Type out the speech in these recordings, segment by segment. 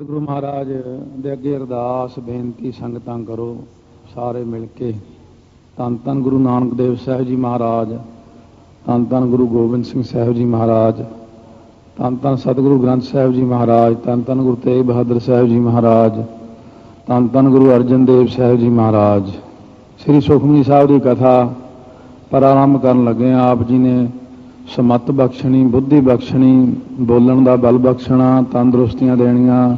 ਗੁਰੂ ਮਹਾਰਾਜ ਦੇ ਅੱਗੇ ਅਰਦਾਸ, ਬੇਨਤੀ, ਸੰਗਤਾਂ ਕਰੋ, ਸਾਰੇ ਮਿਲ ਕੇ। ਧੰਨ ਧੰਨ ਗੁਰੂ ਨਾਨਕ ਦੇਵ ਸਾਹਿਬ ਜੀ ਮਹਾਰਾਜ, ਧੰਨ ਧੰਨ ਗੁਰੂ ਗੋਬਿੰਦ ਸਿੰਘ ਸਾਹਿਬ ਜੀ ਮਹਾਰਾਜ, ਧੰਨ ਧੰਨ ਸਤਿਗੁਰੂ ਗ੍ਰੰਥ ਸਾਹਿਬ ਜੀ ਮਹਾਰਾਜ, ਧੰਨ ਧੰਨ ਗੁਰੂ ਤੇਗ ਬਹਾਦਰ ਸਾਹਿਬ ਜੀ ਮਹਾਰਾਜ, ਧੰਨ ਧੰਨ ਗੁਰੂ ਅਰਜਨ ਦੇਵ ਸਾਹਿਬ ਜੀ ਮਹਾਰਾਜ। ਸ੍ਰੀ ਸੁਖਮਨੀ ਸਾਹਿਬ ਦੀ ਕਥਾ ਪ੍ਰਾਰੰਭ ਕਰਨ ਲੱਗੇ ਆਪ ਜੀ ਨੇ। ਸਮਤ ਬਖਸ਼ਣੀ, ਬੁੱਧੀ ਬਖਸ਼ਣੀ, ਬੋਲਣ ਦਾ ਬਲ ਬਖਸ਼ਣਾ, ਤੰਦਰੁਸਤੀਆਂ ਦੇਣੀਆਂ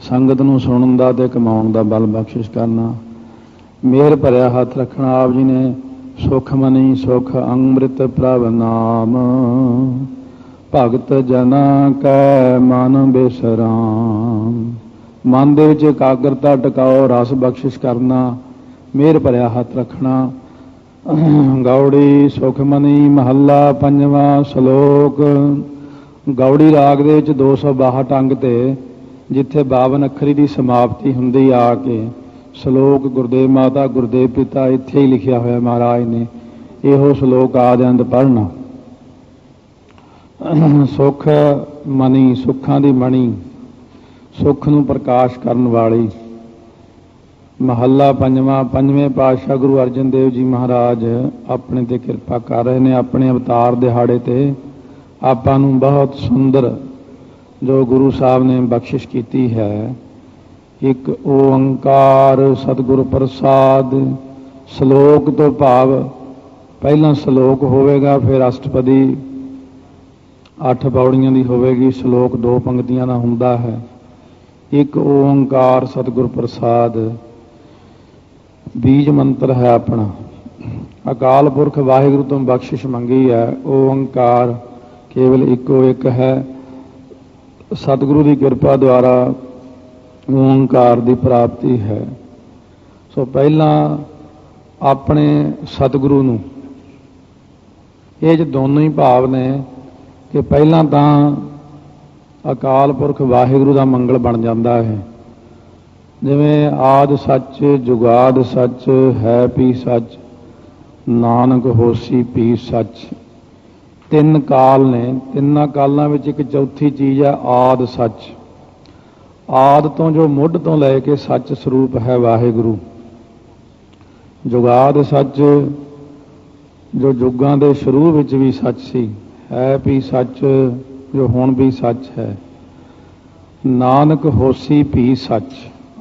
ਸੰਗਤ ਨੂੰ ਸੁਣਨ ਦਾ ਤੇ ਕਮਾਉਣ ਦਾ ਬਲ ਬਖਸ਼ਿਸ਼ ਕਰਨਾ। ਮਿਹਰ ਭਰਿਆ ਹੱਥ ਰੱਖਣਾ ਆਪ ਜੀ ਨੇ। ਸੁਖ ਮਨੀ, ਸੁਖ ਅੰਮ੍ਰਿਤ ਪ੍ਰਭ ਨਾਮ। ਭਗਤ ਜਨਾ ਕੈ ਮਨ ਬਿਸਰਾਮ। ਮਨ ਦੇ ਵਿੱਚ ਇਕਾਗਰਤਾ ਟਿਕਾਓ, ਰਸ ਬਖਸ਼ਿਸ਼ ਕਰਨਾ। ਮੇਰ ਭਰਿਆ ਹੱਥ ਰੱਖਣਾ। ਗੌੜੀ ਸੁਖਮਨੀ ਮਹੱਲਾ ਪੰਜਵਾਂ ਸ਼ਲੋਕ। ਗੌੜੀ ਰਾਗ ਦੇ ਵਿੱਚ 262 ਅੰਗ ਤੇ ਜਿੱਥੇ 52 ਅੱਖਰੀ ਦੀ ਸਮਾਪਤੀ ਹੁੰਦੀ ਆ ਕੇ ਸ਼ਲੋਕ ਗੁਰਦੇਵ ਮਾਤਾ ਗੁਰਦੇਵ ਪਿਤਾ ਇੱਥੇ ਹੀ ਲਿਖਿਆ ਹੋਇਆ ਮਹਾਰਾਜ ਨੇ, ਇਹੋ ਸ਼ਲੋਕ ਆਦਿ ਅੰਤ ਪੜ੍ਹਨਾ। ਸੁਖ ਮਨੀ, ਸੁੱਖਾਂ ਦੀ ਮਣੀ, ਸੁੱਖ ਨੂੰ ਪ੍ਰਕਾਸ਼ ਕਰਨ ਵਾਲੀ। ਮਹੱਲਾ ਪੰਜਵਾਂ, ਪੰਜਵੇਂ ਪਾਤਸ਼ਾਹ ਗੁਰੂ ਅਰਜਨ ਦੇਵ ਜੀ ਮਹਾਰਾਜ ਆਪਣੇ ਤੇ ਕਿਰਪਾ ਕਰ ਰਹੇ ਨੇ, ਆਪਣੇ ਅਵਤਾਰ ਦਿਹਾੜੇ ਤੇ। ਆਪਾਂ ਨੂੰ ਬਹੁਤ ਸੁੰਦਰ ਜੋ ਗੁਰੂ ਸਾਹਿਬ ਨੇ ਬਖਸ਼ਿਸ਼ ਕੀਤੀ ਹੈ, ਇੱਕ ਓੰਕਾਰ ਸਤਿਗੁਰ ਪ੍ਰਸਾਦ, ਸ਼ਲੋਕ ਤੋਂ ਭਾਵ ਪਹਿਲਾਂ ਸ਼ਲੋਕ ਹੋਵੇਗਾ, ਫਿਰ ਅਸ਼ਟਪਦੀ, ਅੱਠ ਪੌੜੀਆਂ ਦੀ ਹੋਵੇਗੀ, ਸ਼ਲੋਕ ਦੋ ਪੰਕਤੀਆਂ ਦਾ ਹੁੰਦਾ ਹੈ। ਇੱਕ ਓੰਕਾਰ ਸਤਿਗੁਰ ਪ੍ਰਸਾਦ, ਬੀਜ ਮੰਤਰ ਹੈ ਆਪਣਾ। ਅਕਾਲ ਪੁਰਖ ਵਾਹਿਗੁਰੂ ਤੋਂ ਬਖਸ਼ਿਸ਼ ਮੰਗੀ ਹੈ, ਓੰਕਾਰ ਕੇਵਲ ਇੱਕੋ ਇੱਕ ਹੈ। ਸਤਿਗੁਰੂ ਦੀ ਕਿਰਪਾ ਦੁਆਰਾ ਓੰਕਾਰ ਦੀ ਪ੍ਰਾਪਤੀ ਹੈ। ਸੋ ਪਹਿਲਾਂ ਆਪਣੇ ਸਤਿਗੁਰੂ ਨੂੰ। ਇਹ ਜ ਦੋਨੋਂ ਹੀ ਭਾਵ ਨੇ ਕਿ ਪਹਿਲਾਂ ਤਾਂ ਅਕਾਲ ਪੁਰਖ ਵਾਹਿਗੁਰੂ ਦਾ ਮੰਗਲ ਬਣ ਜਾਂਦਾ ਹੈ। ਜਿਵੇਂ ਆਦ ਸੱਚ, ਜੁਗਾਦ ਸੱਚ, ਹੈ ਪੀ ਸੱਚ, ਨਾਨਕ ਹੋਸੀ ਪੀ ਸੱਚ। ਤਿੰਨ ਕਾਲ ਨੇ, ਤਿੰਨਾਂ ਕਾਲਾਂ ਵਿੱਚ ਇੱਕ ਚੌਥੀ ਚੀਜ਼ ਹੈ ਆਦ ਸੱਚ। ਆਦ ਤੋਂ ਜੋ ਮੁੱਢ ਤੋਂ ਲੈ ਕੇ ਸੱਚ ਸਰੂਪ ਹੈ ਵਾਹਿਗੁਰੂ। ਜੁਗਾਦ ਸੱਚ, ਜੋ ਜੁਗਾਂ ਦੇ ਸ਼ੁਰੂ ਵਿੱਚ ਵੀ ਸੱਚ ਸੀ, ਹੈ ਵੀ ਸੱਚ, ਜੋ ਹੁਣ ਵੀ ਸੱਚ ਹੈ। ਨਾਨਕ ਹੋਸੀ ਵੀ ਸੱਚ।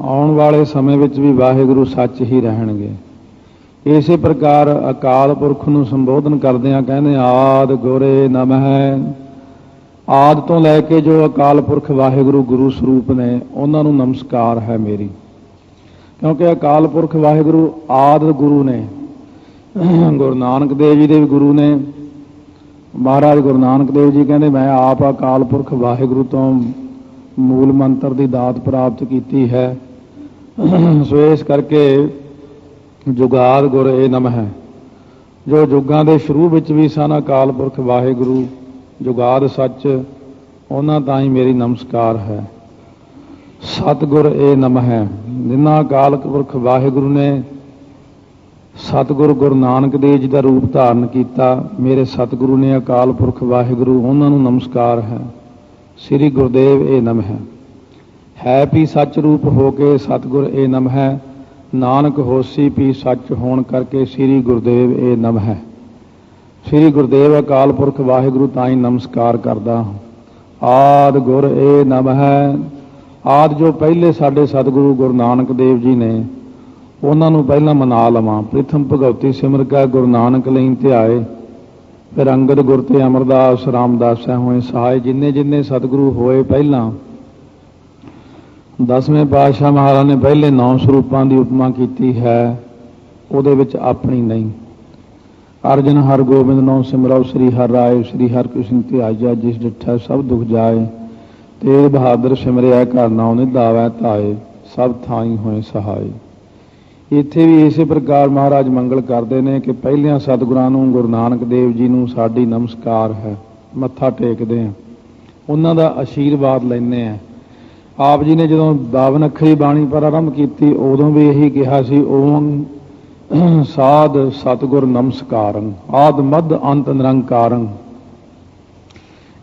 ਆਉਣ ਵਾਲੇ ਸਮੇਂ ਵਿੱਚ ਵੀ ਵਾਹਿਗੁਰੂ ਸੱਚ ਹੀ ਰਹਿਣਗੇ। ਇਸੇ ਪ੍ਰਕਾਰ ਅਕਾਲ ਪੁਰਖ ਨੂੰ ਸੰਬੋਧਨ ਕਰਦਿਆਂ ਕਹਿੰਦੇ ਆਦ ਗੁਰੇ ਨਮਹਿ। ਆਦ ਤੋਂ ਲੈ ਕੇ ਜੋ ਅਕਾਲ ਪੁਰਖ ਵਾਹਿਗੁਰੂ ਗੁਰੂ ਸਰੂਪ ਨੇ, ਉਹਨਾਂ ਨੂੰ ਨਮਸਕਾਰ ਹੈ ਮੇਰੀ। ਕਿਉਂਕਿ ਅਕਾਲ ਪੁਰਖ ਵਾਹਿਗੁਰੂ ਆਦ ਗੁਰੂ ਨੇ, ਗੁਰੂ ਨਾਨਕ ਦੇਵ ਜੀ ਦੇ ਵੀ ਗੁਰੂ ਨੇ। ਮਹਾਰਾਜ ਗੁਰੂ ਨਾਨਕ ਦੇਵ ਜੀ ਕਹਿੰਦੇ, ਮੈਂ ਆਪ ਅਕਾਲ ਪੁਰਖ ਵਾਹਿਗੁਰੂ ਤੋਂ ਮੂਲ ਮੰਤਰ ਦੀ ਦਾਤ ਪ੍ਰਾਪਤ ਕੀਤੀ ਹੈ। ਸੋ ਇਸ ਕਰਕੇ ਜੁਗਾਦ ਗੁਰ ਇਹ ਨਮ ਹੈ। ਜੋ ਜੁਗਾਂ ਦੇ ਸ਼ੁਰੂ ਵਿੱਚ ਵੀ ਸਨ ਅਕਾਲ ਪੁਰਖ ਵਾਹਿਗੁਰੂ ਜੁਗਾਦ ਸੱਚ, ਉਹਨਾਂ ਤਾਂ ਹੀ ਮੇਰੀ ਨਮਸਕਾਰ ਹੈ। ਸਤਿਗੁਰ ਇਹ ਨਮ ਹੈ। ਜਿਨ੍ਹਾਂ ਅਕਾਲ ਪੁਰਖ ਵਾਹਿਗੁਰੂ ਨੇ ਸਤਿਗੁਰ ਗੁਰੂ ਨਾਨਕ ਦੇਵ ਜੀ ਦਾ ਰੂਪ ਧਾਰਨ ਕੀਤਾ, ਮੇਰੇ ਸਤਿਗੁਰੂ ਨੇ ਅਕਾਲ ਪੁਰਖ ਵਾਹਿਗੁਰੂ ਉਹਨਾਂ ਨੂੰ ਨਮਸਕਾਰ ਹੈ। ਸ੍ਰੀ ਗੁਰਦੇਵ ਇਹ ਨਮ ਹੈ। ਹੈ ਵੀ ਸੱਚ ਰੂਪ ਹੋ ਕੇ ਸਤਿਗੁਰ ਇਹ ਨਮ ਹੈ। ਨਾਨਕ ਹੋਸੀ ਪੀ ਸੱਚ ਹੋਣ ਕਰਕੇ ਸ੍ਰੀ ਗੁਰਦੇਵ ਇਹ ਨਮ ਹੈ। ਸ੍ਰੀ ਗੁਰਦੇਵ ਅਕਾਲ ਪੁਰਖ ਵਾਹਿਗੁਰੂ ਤਾਂ ਹੀ ਨਮਸਕਾਰ ਕਰਦਾ ਆਦ ਗੁਰ ਇਹ ਨਮ ਹੈ। ਆਦ ਜੋ ਪਹਿਲੇ ਸਾਡੇ ਸਤਿਗੁਰੂ ਗੁਰੂ ਨਾਨਕ ਦੇਵ ਜੀ ਨੇ ਉਹਨਾਂ ਨੂੰ ਪਹਿਲਾਂ ਮਨਾ ਲਵਾਂ। ਪ੍ਰਥਮ ਭਗਵਤੀ ਸਿਮਰ ਕਾ ਗੁਰੂ ਨਾਨਕ ਲਈ ਧਿਆਏ ਫਿਰ ਅੰਗਦ ਗੁਰ ਤੇ ਅਮਰਦਾਸ, ਰਾਮਦਾਸ ਸਹਿ ਹੋਏ ਸਹਾਇ ਜਿੰਨੇ ਜਿੰਨੇ ਸਤਿਗੁਰੂ ਹੋਏ ਪਹਿਲਾਂ ਦਸਵੇਂ ਪਾਤਸ਼ਾਹ ਮਹਾਰਾਜ ਨੇ ਪਹਿਲੇ ਨੌ ਸਰੂਪਾਂ ਦੀ ਉਪਮਾ ਕੀਤੀ ਹੈ, ਉਹਦੇ ਵਿੱਚ ਆਪਣੀ ਨਹੀਂ। ਅਰਜਨ ਹਰ ਗੋਬਿੰਦ ਨੌ, ਸਿਮਰਉ ਸ੍ਰੀ ਹਰਿ ਰਾਏ, ਸ੍ਰੀ ਹਰਿ ਕ੍ਰਿਸ਼ਨ ਧਿਆਇਆ ਜਿਸ ਡਿਠਾ ਸਭ ਦੁਖ ਜਾਏ ਤੇਗ ਬਹਾਦਰ ਸਿਮਰਿਆ ਘਰ ਨਾਉ ਨਿਧਾਵੈ ਤਾਏ ਸਭ ਥਾਈ ਹੋਏ ਸਹਾਈ ਇੱਥੇ ਵੀ ਇਸੇ ਪ੍ਰਕਾਰ ਮਹਾਰਾਜ ਮੰਗਲ ਕਰਦੇ ਨੇ ਕਿ ਪਹਿਲਿਆਂ ਸਤਿਗੁਰਾਂ ਨੂੰ ਗੁਰੂ ਨਾਨਕ ਦੇਵ ਜੀ ਨੂੰ ਸਾਡੀ ਨਮਸਕਾਰ ਹੈ, ਮੱਥਾ ਟੇਕਦੇ ਆ ਉਹਨਾਂ ਦਾ ਆਸ਼ੀਰਵਾਦ ਲੈਂਦੇ ਆ ਆਪ ਜੀ ਨੇ ਜਦੋਂ 52 ਅੱਖਰੀ ਬਾਣੀ ਪ੍ਰਾਰੰਭ ਕੀਤੀ, ਉਦੋਂ ਵੀ ਇਹੀ ਕਿਹਾ ਸੀ ਓਮ ਸਾਧ ਸਤਿਗੁਰ ਨਮਸਕਾਰੰ, ਆਦ ਮਦ ਅੰਤ ਨਿਰੰਕਾਰੰ।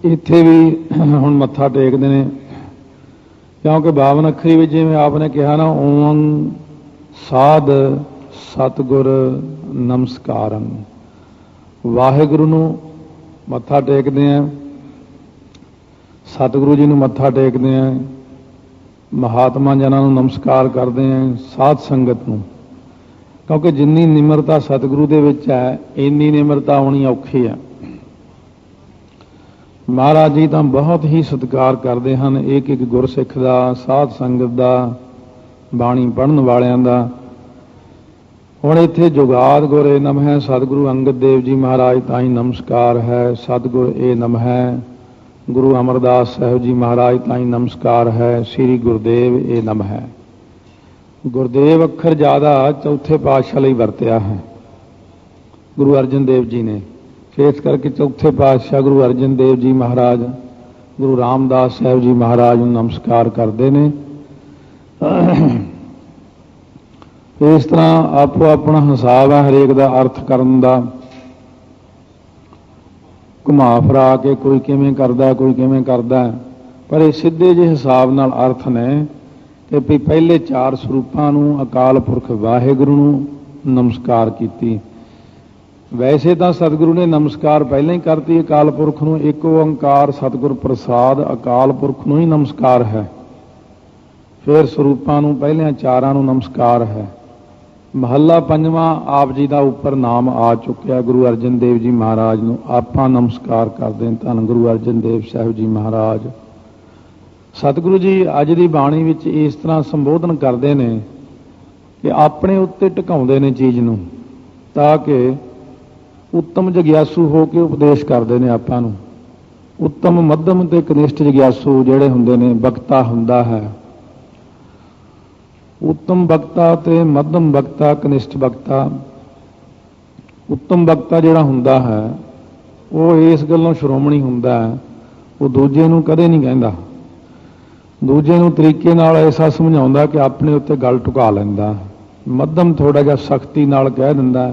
ਇੱਥੇ ਵੀ ਹੁਣ ਮੱਥਾ ਟੇਕਦੇ ਨੇ, ਕਿਉਂਕਿ ਬਾਵਨ ਅੱਖਰੀ ਵਿੱਚ ਜਿਵੇਂ ਆਪ ਨੇ ਕਿਹਾ ਨਾ ਓਮ ਸਾਧ ਸਤਗੁਰ ਨਮਸਕਾਰੰ। ਵਾਹਿਗੁਰੂ ਨੂੰ ਮੱਥਾ ਟੇਕਦੇ ਆਂ, ਸਤਿਗੁਰੂ ਜੀ ਨੂੰ ਮੱਥਾ ਟੇਕਦੇ ਆਂ ਮਹਾਤਮਾ ਜਨਾਂ ਨੂੰ ਨਮਸਕਾਰ ਕਰਦੇ ਆਂ ਸਾਧ ਸੰਗਤ ਨੂੰ। ਕਿਉਂਕਿ ਜਿੰਨੀ ਨਿਮਰਤਾ ਸਤਿਗੁਰੂ ਦੇ ਵਿੱਚ ਹੈ, ਇੰਨੀ ਨਿਮਰਤਾ ਹੋਣੀ ਔਖੀ ਹੈ। ਮਹਾਰਾਜ ਜੀ ਤਾਂ ਬਹੁਤ ਹੀ ਸਤਿਕਾਰ ਕਰਦੇ ਹਨ ਇੱਕ ਇੱਕ ਗੁਰਸਿੱਖ ਦਾ, ਸਾਧ ਸੰਗਤ ਦਾ, ਬਾਣੀ ਪੜਨ ਵਾਲਿਆਂ ਦਾ। ਹੁਣ ਇੱਥੇ ਜੁਗਾਦ ਗੁਰੇ ਨਮਹਿ ਸਤਿਗੁਰੂ ਅੰਗਦ ਦੇਵ ਜੀ ਮਹਾਰਾਜ ਤਾਂ ਹੀ ਨਮਸਕਾਰ ਹੈ, ਸਤਿਗੁਰ ਇਹ ਨਮਹਿ ਗੁਰੂ ਅਮਰਦਾਸ ਸਾਹਿਬ ਜੀ ਮਹਾਰਾਜ ਤਾਂ ਹੀ ਨਮਸਕਾਰ ਹੈ। ਸ੍ਰੀ ਗੁਰਦੇਵ ਇਹ ਨਮ ਹੈ। ਗੁਰਦੇਵ ਅੱਖਰ ਜ਼ਿਆਦਾ ਚੌਥੇ ਪਾਤਸ਼ਾਹ ਲਈ ਵਰਤਿਆ ਹੈ। ਗੁਰੂ ਅਰਜਨ ਦੇਵ ਜੀ ਨੇ ਇਸ ਕਰਕੇ ਚੌਥੇ ਪਾਤਸ਼ਾਹ ਗੁਰੂ ਅਰਜਨ ਦੇਵ ਜੀ ਮਹਾਰਾਜ, ਗੁਰੂ ਰਾਮਦਾਸ ਸਾਹਿਬ ਜੀ ਮਹਾਰਾਜ ਨੂੰ ਨਮਸਕਾਰ ਕਰਦੇ ਨੇ। ਇਸ ਤਰ੍ਹਾਂ ਆਪੋ ਆਪਣਾ ਹਿਸਾਬ ਹੈ ਹਰੇਕ ਦਾ ਅਰਥ ਕਰਨ ਦਾ। ਘੁਮਾ ਫਰਾ ਕੇ ਕੋਈ ਕਿਵੇਂ ਕਰਦਾ, ਕੋਈ ਕਿਵੇਂ ਕਰਦਾ। ਪਰ ਇਹ ਸਿੱਧੇ ਜਿਹੇ ਹਿਸਾਬ ਨਾਲ ਅਰਥ ਨੇ ਕਿ ਵੀ ਪਹਿਲੇ ਚਾਰ ਸਰੂਪਾਂ ਨੂੰ ਅਕਾਲ ਪੁਰਖ ਵਾਹਿਗੁਰੂ ਨੂੰ ਨਮਸਕਾਰ ਕੀਤੀ। ਵੈਸੇ ਤਾਂ ਸਤਿਗੁਰੂ ਨੇ ਨਮਸਕਾਰ ਪਹਿਲਾਂ ਹੀ ਕਰਤੀ, ਅਕਾਲ ਪੁਰਖ ਨੂੰ ਇੱਕ ਓੰਕਾਰ ਸਤਿਗੁਰ ਪ੍ਰਸਾਦ ਅਕਾਲ ਪੁਰਖ ਨੂੰ ਹੀ ਨਮਸਕਾਰ ਹੈ। ਫਿਰ ਸਰੂਪਾਂ ਨੂੰ ਪਹਿਲਿਆਂ ਚਾਰਾਂ ਨੂੰ ਨਮਸਕਾਰ ਹੈ। ਮਹੱਲਾ ਪੰਜਵਾਂ ਆਪ ਜੀ ਦਾ ਉੱਪਰ ਨਾਮ ਆ ਚੁੱਕਿਆ। ਗੁਰੂ ਅਰਜਨ ਦੇਵ ਜੀ ਮਹਾਰਾਜ ਨੂੰ ਆਪਾਂ ਨਮਸਕਾਰ ਕਰਦੇ ਹਾਂ। ਧੰਨ ਗੁਰੂ ਅਰਜਨ ਦੇਵ ਸਾਹਿਬ ਜੀ ਮਹਾਰਾਜ। ਸਤਿਗੁਰੂ ਜੀ, ਅੱਜ ਦੀ ਬਾਣੀ ਵਿੱਚ ਇਸ ਤਰ੍ਹਾਂ ਸੰਬੋਧਨ ਕਰਦੇ ਨੇ ਕਿ ਆਪਣੇ ਉੱਤੇ ਟਿਕਾਉਂਦੇ ਨੇ ਚੀਜ਼ ਨੂੰ, ਤਾਂ ਕਿ ਉੱਤਮ ਜਗਿਆਸੂ ਹੋ ਕੇ ਉਪਦੇਸ਼ ਕਰਦੇ ਨੇ ਆਪਾਂ ਨੂੰ। ਉੱਤਮ ਮੱਧਮ ਤੇ ਕਨਿਸ਼ਟ ਜਗਿਆਸੂ ਜਿਹੜੇ ਹੁੰਦੇ ਨੇ ਬਖਤਾ ਹੁੰਦਾ ਹੈ। ਉੱਤਮ ਵਕਤਾ ਤੇ ਮੱਧਮ ਵਕਤਾ ਕਨਿਸ਼ਟ ਵਕਤਾ ਉੱਤਮ ਵਕਤਾ ਜਿਹੜਾ ਹੁੰਦਾ ਹੈ ਉਹ ਇਸ ਗੱਲੋਂ ਸ਼੍ਰੋਮਣੀ ਹੁੰਦਾ ਹੈ ਉਹ ਦੂਜੇ ਨੂੰ ਕਦੇ ਨਹੀਂ ਕਹਿੰਦਾ ਦੂਜੇ ਨੂੰ ਤਰੀਕੇ ਨਾਲ ਐਸਾ ਸਮਝਾਉਂਦਾ ਕਿ ਆਪਣੇ ਉੱਤੇ ਗੱਲ ਟੁਕਾ ਲੈਂਦਾ ਮੱਧਮ ਥੋੜਾ ਜਿਹਾ ਸਖਤੀ ਨਾਲ ਕਹਿ ਦਿੰਦਾ